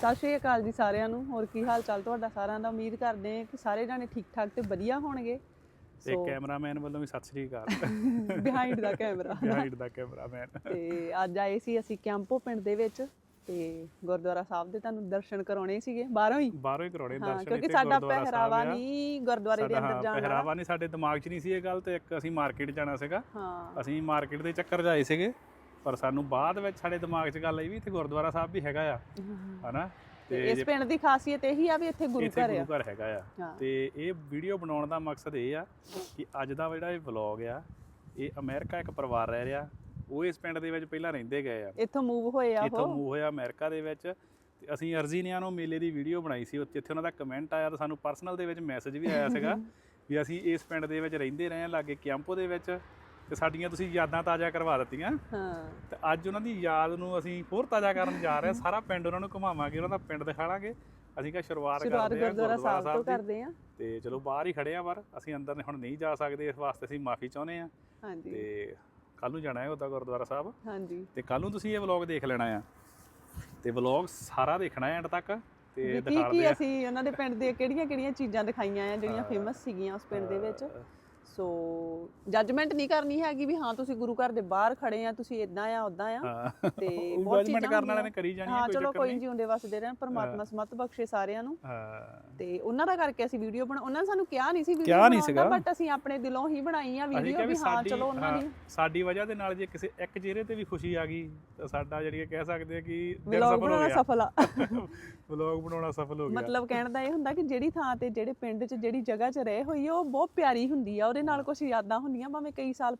ਸਤਿ ਸ਼੍ਰੀ ਅਕਾਲ ਜੀ ਸਾਰਿਆਂ ਨੂੰ। ਹੋਰ ਕੀ ਹਾਲ ਚਾਲ ਤੁਹਾਡਾ? ਸਾਰਿਆਂ ਦਾ ਉਮੀਦ ਕਰਦੇ ਹਾਂ ਕਿ ਸਾਰੇ ਜਾਣੇ ਠੀਕ ਠਾਕ ਤੇ ਵਧੀਆ ਹੋਣਗੇ। ਤੇ ਕੈਮਰਾਮੈਨ ਵੱਲੋਂ ਵੀ Sat Sri Akal. Behind the camera behind the cameraman ਤੇ ਅੱਜ ਆਏ ਸੀ ਅਸੀਂ ਕੈਂਪੋ ਪਿੰਡ ਦੇ ਵਿੱਚ ਤੇ ਗੁਰਦੁਆਰਾ ਸਾਹਿਬ ਦੇ ਤੁਹਾਨੂੰ ਦਰਸ਼ਨ ਕਰਾਉਣੇ ਸੀਗੇ। ਬਾਹਰੋਂ ਹੀ? ਬਾਹਰੋਂ ਹੀ ਕਰਾਉਣੇ ਹਾਂ ਦਰਸ਼ਨ ਕਿਉਂਕਿ ਇੱਥੇ ਸਾਡਾ ਗੁਰਦੁਆਰਾ ਸਾਹਿਬ ਪਹਿਰਾਵਾ ਆ। ਨਹੀਂ ਗੁਰਦੁਆਰੇ ਦੇ ਸਾਡਾ ਅੰਦਰ ਹਾਂ, ਜਾਣ। ਵਾਲਾ ਪਹਿਰਾਵਾ ਨਹੀਂ ਸਾਡੇ ਦਿਮਾਗ 'ਚ ਨਹੀਂ ਸੀ ਇਹ ਗੱਲ ਤੇ ਇੱਕ ਅਸੀਂ ਮਾਰਕੀਟ ਜਾਣਾ ਸੀਗਾ। ਹਾਂ। ਅਸੀਂ ਮਾਰਕੀਟ ਦੇ ਚੱਕਰ 'ਚ ਆਏ ਸੀਗੇ। ਪਰ ਸਾਨੂੰ ਬਾਅਦ ਵਿੱਚ ਸਾਡੇ ਦਿਮਾਗ 'ਚ ਗੱਲ ਆਈ ਵੀ ਇੱਥੇ ਗੁਰਦੁਆਰਾ ਸਾਹਿਬ ਵੀ ਹੈਗਾ ਆ ਹਨਾ? ਤੇ ਇਸ ਪਿੰਡ ਦੀ ਖਾਸੀਅਤ ਇਹੀ ਆ ਵੀ ਇੱਥੇ ਗੁਰੂ ਇੱਥੇ ਘਰ ਆ। ਗੁਰੂ ਘਰ ਹੈਗਾ ਆ। ਤੇ ਇਹ ਵੀਡੀਓ ਬਣਾਉਣ ਦਾ ਮਕਸਦ ਇਹ ਆ ਕਿ ਅੱਜ ਦਾ ਜਿਹੜਾ ਇਹ ਵਲੌਗ ਆ ਇਹ ਅਮਰੀਕਾ ਇੱਕ ਪਰਿਵਾਰ ਰਹਿ ਰਿਹਾ ਉਹ ਇਸ ਪਿੰਡ ਦੇ ਵਿੱਚ ਪਹਿਲਾਂ ਰਹਿੰਦੇ ਗਏ ਆ। ਇੱਥੋਂ ਮੂਵ ਹੋਏ ਆ ਇੱਥੋਂ ਉਹ ਮੂਵ ਹੋਇਆ ਅਮਰੀਕਾ ਦੇ ਵਿੱਚ। ਤੇ ਅਸੀਂ ਅਰਜੀਨੀਆਂ ਨੂੰ ਮੇਲੇ ਦੀ ਵੀਡੀਓ ਬਣਾਈ ਸੀ ਉੱਥੇ ਜਿੱਥੇ ਉਹਨਾਂ ਦਾ ਕਮੈਂਟ ਆਇਆ ਤਾਂ ਸਾਨੂੰ ਪਰਸਨਲ ਦੇ ਵਿੱਚ ਮੈਸੇਜ ਵੀ ਆਇਆ ਸੀਗਾ ਵੀ ਅਸੀਂ ਇਸ ਪਿੰਡ ਦੇ ਵਿੱਚ ਰਹਿੰਦੇ ਰਹੇ ਹਾਂ ਲਾਗੇ ਕਿਆਂਪੋ ਦੇ ਵਿੱਚ। ਤੇ ਸਾਡੀਆਂ ਤੁਸੀਂ ਯਾਦਾਂ ਤਾਜ਼ਾ ਕਰਵਾ ਦਿੱਤੀਆਂ। ਹਾਂ। ਤੇ ਅੱਜ ਉਹਨਾਂ ਦੀ ਯਾਦ ਨੂੰ ਅਸੀਂ ਹੋਰ ਤਾਜ਼ਾ ਕਰਨ ਜਾ ਰਹੇ ਹਾਂ। ਸਾਰਾ ਪਿੰਡ ਉਹਨਾਂ ਨੂੰ ਘੁਮਾਵਾਂਗੇ ਉਹਨਾਂ ਦਾ ਪਿੰਡ ਦਿਖਾਵਾਂਗੇ ਅਸੀਂ ਕਿਹਾ ਸ਼ੁਰੂਆਤ ਸ਼ੁਰੂਆਤ ਕਰਦੇ ਹਾਂ ਗੁਰਦੁਆਰਾ ਸਾਹਿਬ ਤੋਂ। ਕਰਦੇ ਆ ਤੇ ਚਲੋ ਬਾਹਰ ਹੀ ਖੜੇ ਆ ਪਰ ਅਸੀਂ ਅੰਦਰ ਹੁਣ ਨਹੀਂ ਜਾ ਸਕਦੇ ਇਸ ਵਾਸਤੇ ਅਸੀਂ ਮਾਫੀ ਚਾਹੁੰਦੇ ਆ ਹਾਂਜੀ। ਤੇ ਕੱਲ ਨੂੰ ਜਾਣਾ ਹੈ ਉਹਦਾ ਗੁਰਦੁਆਰਾ ਸਾਹਿਬ। ਹਾਂਜੀ। ਤੇ ਕੱਲ ਨੂੰ ਤੁਸੀਂ ਇਹ ਵਲੌਗ ਦੇਖ ਲੈਣਾ ਆ। ਤੇ ਵਲੌਗ ਸਾਰਾ ਦੇਖਣਾ ਹੈ ਐਂਡ ਤੱਕ। ਤੇ ਕੀ ਦਿਖਾਉਂਦੇ ਕੀ ਆ ਅਸੀਂ ਉਹਨਾਂ ਦੇ ਪਿੰਡ ਦੇ ਕਿਹੜੀਆਂ ਕਿਹੜੀਆਂ ਚੀਜ਼ਾਂ ਦਿਖਾਈਆਂ ਆ ਜਿਹੜੀਆਂ ਫੇਮਸ ਸੀਗੀਆਂ ਉਸ ਪਿੰਡ ਦੇ ਵਿੱਚ? ਸੋ ਜੱਜਮੈਂਟ ਨਹੀਂ ਕਰਨੀ ਹੈਗੀ ਵੀ ਹਾਂ ਤੁਸੀਂ ਗੁਰੂ ਘਰ ਦੇ ਬਾਹਰ ਖੜੇ ਆ ਤੁਸੀਂ ਇਦਾਂ ਆ ਉਦਾਂ ਆ। ਤੇ ਬਹੁਤ ਚੀਜ਼ਾਂ ਕਰਨ ਵਾਲਿਆਂ ਨੇ। ਕਰੀ ਜਾਣੀ ਹੈ ਹਾਂ ਕੋਈ ਚਲੋ ਕੋਈ ਨਹੀਂ। ਜਿਉਂਦੇ ਵਸਦੇ ਰਹਿਣ ਪਰਮਾਤਮਾ ਸਮਤ ਬਖਸ਼ੇ ਸਾਰਿਆਂ ਨੂੰ। ਹਾਂ। ਤੇ ਉਹਨਾਂ ਦਾ ਕਰਕੇ ਅਸੀਂ ਵੀਡੀਓ ਬਣਾ ਉਹਨਾਂ ਨੇ ਸਾਨੂੰ ਕਿਹਾ ਨਹੀਂ ਸੀ ਵੀਡੀਓ ਕਿਹਾ ਨਹੀਂ ਸੀਗਾ। ਬਟ ਅਸੀਂ ਆਪਣੇ ਦਿਲੋਂ ਹੀ ਬਣਾਈ ਆ ਵੀਡੀਓ ਵੀ ਹਾਂ ਚਲੋ ਉਹਨਾਂ ਦੀ। ਸਾਡੀ ਵਜ੍ਹਾ ਦੇ ਨਾਲ ਜੇ ਕਿਸੇ ਇੱਕ ਚਿਹਰੇ ਤੇ ਵੀ ਖੁਸ਼ੀ ਆ ਗਈ ਤਾਂ ਸਾਡਾ ਜਿਹੜੀ ਕਹਿ ਸਕਦੇ ਆ ਕਿ ਵਲੌਗ ਸਫਲ ਹੋ ਬਣਾਉਣਾ ਗਿਆ। ਸਫਲ ਆ। ਵਲੌਗ ਬਣਾਉਣਾ ਸਫਲ ਹੋ ਗਿਆ। ਮਤਲਬ ਕਹਿਣ ਦਾ ਇਹ ਹੁੰਦਾ ਕਿ ਜਿਹੜੀ ਥਾਂ ਤੇ ਜਿਹੜੇ ਪਿੰਡ 'ਚ ਜਿਹੜੀ ਜਗ੍ਹਾ 'ਚ ਰਹੇ ਹੋਈ ਉਹ ਬਹੁਤ ਪਿਆਰੀ ਹੁੰਦੀ ਆ ਉਹਦੇ ਨਾਲ ਕੁਝ ਯਾਦਾਂ ਹੁੰਦੀਆਂ ਭਾਵੇਂ ਕਈ ਸਾਲ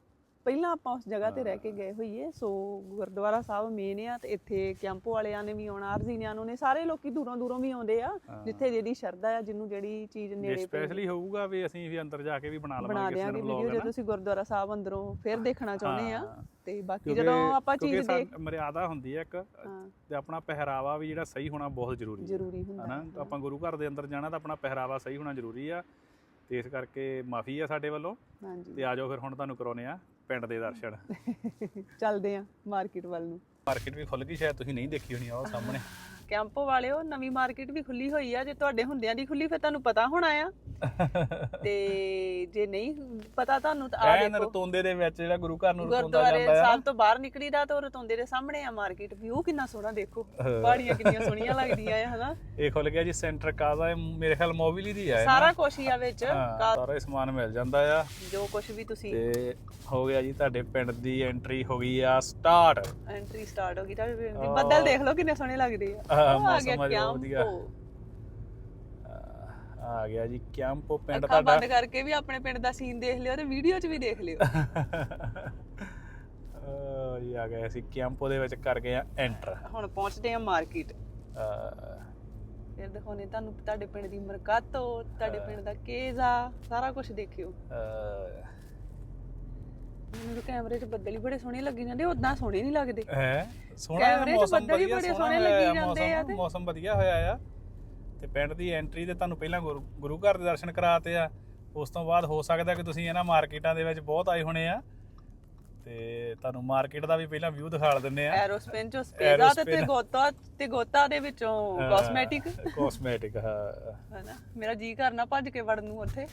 ਪਹਿਲਾਂ ਆਪਾਂ ਉਸ ਜਗ੍ਹਾ ਤੇ ਰਹਿ ਕੇ ਗਏ ਹੋਈਏ। ਸੋ ਗੁਰਦੁਆਰਾ ਸਾਹਿਬ ਮੇਨ ਆ ਤੇ ਇੱਥੇ ਕੈਂਪੋ ਵਾਲਿਆਂ ਨੇ ਵੀ ਆਉਣਾ ਅਰਜ਼ੀਨਿਆਂ ਨੂੰ ਨੇ ਸਾਰੇ ਲੋਕੀ ਦੂਰੋਂ ਦੂਰੋਂ ਵੀ ਆਉਂਦੇ ਆ ਜਿੱਥੇ ਜਿਹੜੀ ਸ਼ਰਧਾ ਆ ਜਿੰਨੂੰ ਜਿਹੜੀ ਚੀਜ਼ ਨੇੜੇ ਸਪੈਸ਼ਲੀ ਹੋਊਗਾ ਵੀ ਅਸੀਂ ਵੀ ਅੰਦਰ ਜਾ ਕੇ ਵੀ ਬਣਾ ਲਵਾਂਗੇ ਕਿਸੇ ਵੀਡੀਓ ਵਲੌਗ ਜੇ ਤੁਸੀਂ ਗੁਰਦੁਆਰਾ ਸਾਹਿਬ ਅੰਦਰੋਂ ਫਿਰ ਦੇਖਣਾ ਚਾਹੁੰਦੇ ਆ। ਤੇ ਬਾਕੀ ਜਦੋਂ ਆਪਾਂ ਚੀਜ਼ ਦੇਖ ਮਰਿਆਦਾ ਹੁੰਦੀ ਹੈ ਇੱਕ ਤੇ ਆਪਣਾ ਪਹਿਰਾਵਾ ਵੀ ਜਿਹੜਾ ਸਹੀ ਹੋਣਾ ਬਹੁਤ ਜ਼ਰੂਰੀ ਹੈ ਜ਼ਰੂਰੀ ਹੁੰਦਾ। ਆਪਾਂ ਗੁਰੂ ਘਰ ਦੇ ਅੰਦਰ ਜਾਣਾ ਤਾਂ ਆਪਣਾ ਪਹਿਰਾਵਾ ਸਹੀ ਹੋਣਾ ਜ਼ਰੂਰੀ ਆ। ਤੇ ਇਸ ਕਰਕੇ ਮਾਫੀ ਆ ਸਾਡੇ ਵੱਲੋਂ। ਹਾਂਜੀ। ਤੇ ਆਜੋ ਫਿਰ ਹੁਣ ਤੁਹਾਨੂੰ ਕਰਾਉਨੇ ਆ ਪਿੰਡ ਦੇ ਦਰਸ਼ਨ। ਚੱਲਦੇ ਆ ਮਾਰਕੀਟ ਵੱਲ ਨੂੰ। ਮਾਰਕੀਟ ਵੀ ਖੁੱਲ ਗਈ ਸ਼ਾਇਦ ਤੁਸੀਂ ਨਹੀਂ ਦੇਖੀ ਹੋਣੀ ਆ ਉਹ ਸਾਹਮਣੇ। ਕੈਂਪੋ ਵਾਲਿਓ ਨਵੀਂ ਮਾਰਕੀਟ ਵੀ ਖੁੱਲੀ ਹੋਈ ਆ ਜੇ ਤੁਹਾਡੇ ਹੁੰਦਿਆਂ ਦੀ ਖੁੱਲੀ ਫਿਰ ਤੁਹਾਨੂੰ ਪਤਾ ਹੋਣਾ ਆ। ਤੇ ਜੇ ਨਹੀਂ ਪਤਾ ਤੁਹਾਨੂੰ ਤਾਂ ਆ ਐਨ ਦੇਖੋ। ਰਤੋਂਦੇ ਦੇ ਵਿੱਚ ਜਿਹੜਾ ਗੁਰੂ ਘਰ ਨੂੰ ਰਤੋਂਦਾ ਗੁਰਦੁਆਰੇ ਜਾਂਦਾ ਆ ਸਾਹਿਬ ਤੋਂ ਬਾਹਰ ਨਿਕਲੀਦਾ ਤਾਂ ਉਹ ਰਤੋਂਦੇ ਦੇ ਸਾਹਮਣੇ ਆ ਮਾਰਕੀਟ ਵਿਊ ਕਿੰਨਾ ਸੋਹਣਾ ਦੇਖੋ। ਪਹਾੜੀਆਂ ਕਿੰਨੀਆਂ ਸੋਹਣੀਆਂ ਲੱਗਦੀਆਂ ਆ ਹਨਾ। ਇਹ ਖੁੱਲ ਗਿਆ ਜੀ ਸੈਂਟਰ ਕਾਜ਼ਾ ਇਹ ਮੇਰੇ ਖਿਆਲ ਮੋਬਿਲੀ ਦੀ ਨਾ। ਸਾਰਾ ਕੁਛ ਹੀ ਆ ਵਿੱਚ। ਹਾਂ, ਕਾ- ਸਾਰਾ ਹੀ ਸਮਾਨ ਮਿਲ ਜਾਂਦਾ ਆ। ਜੋ ਕੁਛ ਵੀ ਤੁਸੀਂ ਤੇ ਹੋ ਗਿਆ ਜੀ ਤੁਹਾਡੇ ਪਿੰਡ ਦੀ ਐਂਟਰੀ ਹੋ ਗਈ ਆ ਸਟਾਰਟ ਐਂਟਰੀ ਸਟਾਰਟ ਹੋ ਗਈ ਤਾਂ ਬੱਦਲ ਦੇਖ ਲਓ ਕਿੰਨੇ ਸੋਹਣੇ ਲੱਗਦੇ ਆ। ਆ ਗਿਆ ਮੌਸਮ ਅੱਜ ਕਿਆਂਪੋ। ਵਧੀਆ। ਆ ਗਿਆ ਜੀ ਕੈਂਪੋ ਪਿੰਡ ਤੁਹਾਡਾ। ਬੰਦ ਕਰਕੇ ਵੀ ਆਪਣੇ ਪਿੰਡ ਦਾ ਸੀਨ ਦੇਖ ਲਿਓ ਤੇ ਵੀਡੀਓ 'ਚ ਵੀ ਦੇਖ ਲਿਓ। ਜੀ ਆ ਗਏ ਅਸੀਂ ਕੈਂਪੋ ਦੇ ਵਿੱਚ ਕਰ ਗਏ ਆ ਐਂਟਰ। ਹੁਣ ਪਹੁੰਚਦੇ ਆ ਮਾਰਕੀਟ। ਫਿਰ ਦਿਖਾਉਣੇ ਤੁਹਾਨੂੰ ਤੁਹਾਡੇ ਪਿੰਡ ਦੀ ਮਰਕਾਤੋ ਤੁਹਾਡੇ ਪਿੰਡ ਦਾ ਕੇਜ਼ਾ ਸਾਰਾ ਕੁਝ ਦੇਖਿਓ। ਮੈਨੂੰ ਤਾਂ ਕੈਮਰੇ 'ਚ ਬੱਦਲ ਹੀ ਬੜੇ ਸੋਹਣੇ ਲੱਗੀ ਜਾਂਦੇ ਉਦਾਂ ਸੋਹਣੇ ਨਹੀਂ ਲੱਗਦੇ। ਹੈ ਸੋਹਣਾ ਕੈਮਰੇ 'ਚ ਮੌਸਮ ਬੱਦਲ ਹੀ ਵਧੀਆ ਬੜੇ ਸੋਹਣਾ ਲੱਗੀ ਜਾਂਦੇ ਆ ਮੌਸਮ ਤੇ। ਮੌਸਮ ਵਧੀਆ ਹੋਇਆ ਆ। ਤੇ ਪਿੰਡ ਦੀ ਐਂਟਰੀ ਤੇ ਤੁਹਾਨੂੰ ਪਹਿਲਾਂ ਗੁਰੂ ਗੁਰੂ ਘਰ ਦੇ ਦਰਸ਼ਨ ਕਰਾਤੇ ਆ। ਉਸ ਤੋਂ ਬਾਅਦ ਹੋ ਸਕਦਾ ਕਿ ਤੁਸੀਂ ਇਹਨਾਂ ਮਾਰਕੀਟਾਂ ਦੇ ਵਿੱਚ ਬਹੁਤ ਆਏ ਹੋਣੇ ਆ। ਤੇ ਤੁਹਾਨੂੰ ਮਾਰਕੀਟ ਦਾ ਵੀ ਪਹਿਲਾਂ ਵਿਊ ਦਿਖਾ ਦਿੰਨੇ ਆ। ਐਰੋਸਪੇਨ 'ਚੋਂ ਸਪੇਜ਼ਾ ਤੇ Aerospin। ਤੇ ਗੋਤਾ ਤੇ ਗੋਤਾ ਦੇ ਵਿੱਚੋਂ ਕਾਸਮੈਟਿਕ ਕਾਸਮੈਟਿਕ ਹਾਂ। ਹਨਾ? ਮੇਰਾ ਜੀ ਕਰਨਾ ਭੱਜ ਕੇ ਵੜਨ ਨੂੰ ਉੱਥੇ।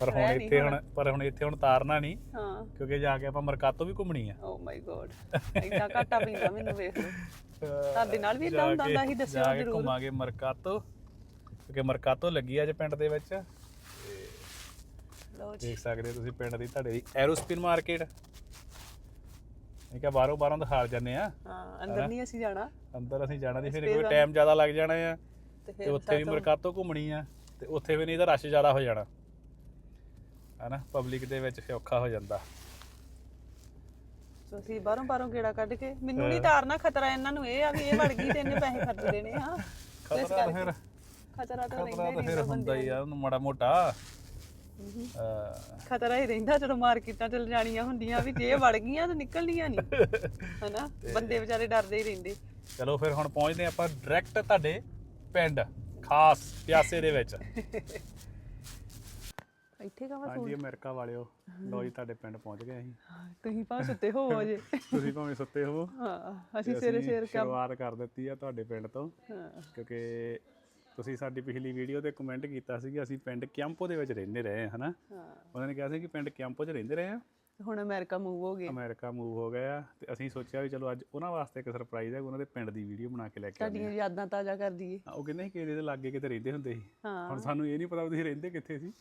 ਪਰ ਹੁਣ ਇੱਥੇ ਹੁਣ। ਪਰ ਹੁਣ ਇੱਥੇ ਹੁਣ ਤਾਰਨਾ ਨਹੀਂ ਹਾਂ। ਕਿਉਂਕਿ ਜਾ ਕੇ ਆਪਾਂ ਮਰਕਾਤੋ ਵੀ ਘੁੰਮਣੀ ਆ। ਓ ਮਾਈ ਗੋਡ ਇੰਨਾ ਘਾਟਾ ਪੈਂਦਾ ਮੈਨੂੰ ਵੇਖ ਲਓ। ਤੁਹਾਡੇ ਨਾਲ ਵੀ ਜਾ ਹੁੰਦਾ ਸੀ, ਦੱਸਿਓ ਜਾ ਕੇ ਜ਼ਰੂਰ। ਘੁੰਮਾਂਗੇ ਮਰਕਾਤੋ ਕਿਉਂਕਿ ਮਰਕਾਤੋ ਲੱਗੀ ਅੱਜ ਪਿੰਡ ਦੇ ਵਿੱਚ। ਜੀ। ਦੇਖ ਸਕਦੇ ਹੋ ਤੁਸੀਂ ਪਿੰਡ ਦੀ ਤੁਹਾਡੇ ਦੀ ਐਰੋਸਪਿਨ ਮਾਰਕੀਟ ਇਹ ਕਿਹਾ ਬਾਹਰੋਂ ਬਾਹਰੋਂ ਦਿਖਾਲ ਜਾਂਦੇ ਆ। ਹਾਂ ਅੰਦਰ ਨਹੀਂ ਅਸੀਂ ਜਾਣਾ। ਅੰਦਰ ਅਸੀਂ ਜਾਣਾ ਦੀ ਫਿਰ ਕੋਈ। ਟਾਈਮ ਜ਼ਿਆਦਾ ਲੱਗ ਜਾਣਾ ਆ। ਤੇ ਤੇ ਉੱਥੇ ਵੀ ਮਰਕਾਤੋ ਘੁੰਮਣੀ ਆ ਤੇ ਉੱਥੇ ਵੀ ਨਹੀਂ ਤਾਂ ਰਸ਼ ਜ਼ਿਆਦਾ ਹੋ ਜਾਣਾ। ਹਨਾ? ਪਬਲਿਕ ਦੇ ਵਿੱਚ ਔਖਾ ਹੋ ਜਾਂਦਾ। ਸੋ ਅਸੀਂ ਬਾਹਰੋਂ ਬਾਹਰੋਂ ਗੇੜਾ ਕੱਢ ਕੇ ਮੈਨੂੰ ਨਹੀਂ ਤਾਰਨਾ ਖਤਰਾ ਇਹਨਾਂ ਨੂੰ ਇਹ ਆ ਵੀ ਇਹ ਵੜ ਗਈ ਤੇ ਇਹਨੇ ਪੈਸੇ ਖਰਚ ਦੇਣੇ ਆ। ਤੇ ਖਤਰਾ ਤਾਂ ਫਿਰ ਖਤਰਾ ਤਾਂ ਰਹਿੰਦਾ ਤਾਂ ਹੀ ਆ ਉਹਨੂੰ ਮਾੜਾ ਮੋਟਾ। ਖਤਰਾ ਹੀ ਰਹਿੰਦਾ ਜਦੋਂ ਮਾਰਕੀਟਾਂ ਚ ਜਾਣੀਆਂ ਹੁੰਦੀਆਂ ਵੀ ਜੇ ਵੜ ਗਈਆਂ ਤਾਂ ਨਿਕਲਣੀਆਂ ਨਹੀਂ ਹਨਾ? ਬੰਦੇ ਵਿਚਾਰੇ ਡਰਦੇ ਹੀ ਰਹਿੰਦੇ। ਚਲੋ ਫਿਰ ਹੁਣ ਪਹੁੰਚਦੇ ਆਪਾਂ ਡਾਇਰੈਕਟ ਤੁਹਾਡੇ ਪਿੰਡ ਖਾਸ ਪਿਆਸੇ ਦੇ ਵਿੱਚ। ਇੱਥੇ ਕਾ ਵਾ ਹਾਂਜੀ ਅਮਰੀਕਾ ਵਾਲਿਓ ਲੋ ਜੀ ਤੁਹਾਡੇ ਪਿੰਡ ਪਹੁੰਚ ਗਏ ਅਸੀਂ। ਤੁਸੀਂ ਭਾਵੇਂ ਸੁੱਤੇ ਹੋਵੋ ਜੇ ਤੁਸੀਂ ਭਾਵੇਂ ਸੁੱਤੇ ਹੋ ਹਾਂ ਅਸੀਂ ਸਵੇਰੇ ਸਵੇਰ ਕੰਮ ਸ਼ੁਰੂਆਤ ਕਰ ਦਿੱਤੀ ਆ ਤੁਹਾਡੇ ਪਿੰਡ ਤੋਂ ਹਾਂ। ਕਿਉਂਕਿ ਤੁਸੀਂ ਸਾਡੀ ਪਿਛਲੀ ਵੀਡੀਓ ਤੇ ਕਮੈਂਟ ਕੀਤਾ ਸੀ ਕਿ ਅਸੀਂ ਪਿੰਡ ਕਿਆਂਪੋ ਦੇ ਵਿੱਚ ਰਹਿੰਦੇ ਰਹੇ ਹਾਂ ਹਨਾ? ਉਹਨਾਂ ਨੇ ਕਿਹਾ ਸੀ ਕਿ ਪਿੰਡ ਕਿਆਂਪੋ 'ਚ ਰਹਿੰਦੇ ਰਹੇ ਆ ਹੁਣ ਅਮਰੀਕਾ ਮੂਵ ਹੋ ਗਏ। ਅਮਰੀਕਾ ਮੂਵ ਹੋ ਗਏ ਆ ਤੇ ਅਸੀਂ ਸੋਚਿਆ ਵੀ ਚਲੋ ਅੱਜ ਉਹਨਾਂ ਵਾਸਤੇ ਇੱਕ ਸਰਪ੍ਰਾਈਜ਼ ਹੈ ਉਹਨਾਂ ਦੇ ਪਿੰਡ ਦੀ ਵੀਡੀਓ ਬਣਾ ਕੇ ਲੈ ਕੇ ਆਉਂਦੇ ਤੁਹਾਡੀਆਂ ਯਾਦਾਂ ਤਾਜ਼ਾ ਕਰ ਦਈਏ। ਉਹ ਕਹਿੰਦੇ ਸੀ ਕਿ ਇਹਦੇ ਲਾਗੇ ਕਿਤੇ ਰਹਿੰਦੇ ਹੁੰਦੇ ਸੀ। ਹੁਣ ਸਾਨੂੰ ਇਹ ਨਹੀਂ ਪਤਾ ਤੁਸੀਂ ਰਹਿੰਦੇ ਕਿੱਥੇ ਸੀ।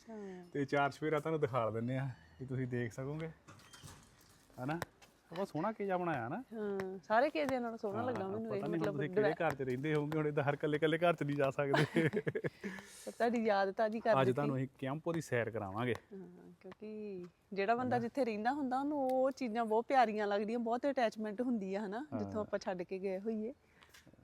ਤੇ ਚਾਰ ਸਵੇਰਾ ਤੁਹਾਨੂੰ ਦਿਖਾ ਦਿੰਨੇ ਆ ਕਿ ਤੁਸੀਂ ਦੇਖ ਸਕੋਗੇ ਹਨਾ? ਬਹੁਤ ਸੋਹਣਾ ਕਿਜਾ ਬਣਾਇਆ ਨਾ। ਹਾਂ ਸਾਰੇ ਕਿਸੇ ਨਾਲ ਸੋਹਣਾ ਲੱਗਾ ਮੈਨੂੰ ਇਹ ਮਤਲਬ ਕਿਹੜੇ ਘਰ 'ਚ ਰਹਿੰਦੇ ਹੋਵੋਗੇ ਹੁਣ ਇਦਾਂ ਹਰ ਕੱਲੇ ਕੱਲੇ ਘਰ 'ਚ ਨਹੀਂ ਜਾ ਸਕਦੇ। ਤੁਹਾਡੀ ਯਾਦ ਤਾਜੀ ਕਰ ਅੱਜ ਦਿੱਤੀ। ਤੁਹਾਨੂੰ ਅਸੀਂ ਕੈਂਪੋ ਦੀ ਸੈਰ ਕਰਾਵਾਂਗੇ। ਕਿਉਂਕਿ ਜਿਹੜਾ ਬੰਦਾ ਜਿੱਥੇ ਰਹਿੰਦਾ ਹੁੰਦਾ ਉਹਨੂੰ ਉਹ ਚੀਜ਼ਾਂ ਬਹੁਤ ਪਿਆਰੀਆਂ ਲੱਗਦੀਆਂ ਬਹੁਤ ਅਟੈਚਮੈਂਟ ਹੁੰਦੀ ਆ ਹਨਾ ਜਿੱਥੋਂ ਆਪਾਂ ਛੱਡ ਕੇ ਗਏ ਹੋਈਏ।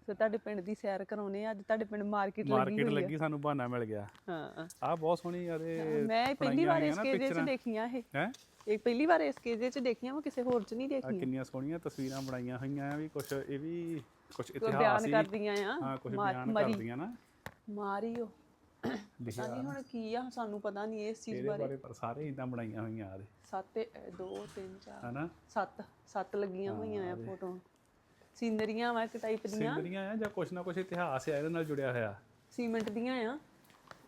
ਸੋ ਤੁਹਾਡੇ ਪਿੰਡ ਦੀ ਸੈਰ ਕਰਾਉਨੇ ਆ ਅੱਜ ਤੁਹਾਡੇ ਪਿੰਡ ਮਾਰਕੀਟ ਲੱਗੀ ਮਾਰਕੀਟ ਹੋਈ ਲੱਗੀ ਸਾਨੂੰ ਬਹਾਨਾ ਮਿਲ ਗਿਆ। ਹਾਂ। ਆਹ ਬਹੁਤ ਸੋਹਣੀ ਯਾਰੇ ਮੈਂ ਇਹ ਪਹਿਲੀ ਵਾਰ ਇਸ ਕੇਜੇ 'ਚ ਦੇਖੀਆਂ ਇਹ। ਹੈ? ਇਹ ਪਹਿਲੀ ਵਾਰ ਇਸ ਕੇਜੇ 'ਚ ਦੇਖੀਆਂ ਮੈਂ ਕਿਸੇ ਹੋਰ 'ਚ ਨਹੀਂ ਆ ਦੇਖੀਆਂ। ਕਿੰਨੀਆਂ ਸੋਹਣੀਆਂ ਤਸਵੀਰਾਂ ਬਣਾਈਆਂ ਹੋਈਆਂ ਆ ਵੀ ਕੁਝ ਇਹ ਵੀ ਕੁਝ ਇਤਿਹਾਸ ਹੀ। ਕਰਦੀਆਂ ਆ। ਹਾਂ ਕੁਝ ਬਿਆਨ ਕਰਦੀਆਂ ਨਾ। ਮਾਰੀਓ। ਲਿਖਿਆ। ਨਹੀਂ ਹੁਣ ਕੀ ਆ ਸਾਨੂੰ ਪਤਾ ਨਹੀਂ ਇਸ ਚੀਜ਼ ਬਾਰੇ। ਬਾਰੇ ਪਰ ਸਾਰੇ ਇਦਾਂ ਬਣਾਈਆਂ ਹੋਈਆਂ ਆ ਦੇ 7 2 3 4 ਹਨਾ? 7 7 ਲੱਗੀਆਂ ਹੋਈਆਂ ਆ ਫੋਟੋ ਸੀਨਰੀਆਂ ਵਾ ਇੱਕ ਟਾਈਪ ਦੀਆਂ। ਸਿੰਦਰੀਆਂ ਆ ਜਾਂ ਕੁਝ ਨਾ ਕੁਝ ਇਤਿਹਾਸ ਆ ਇਹਦੇ ਨਾਲ ਜੁੜਿਆ ਹੋਇਆ। ਸੀਮੈਂਟ ਦੀਆਂ ਆ।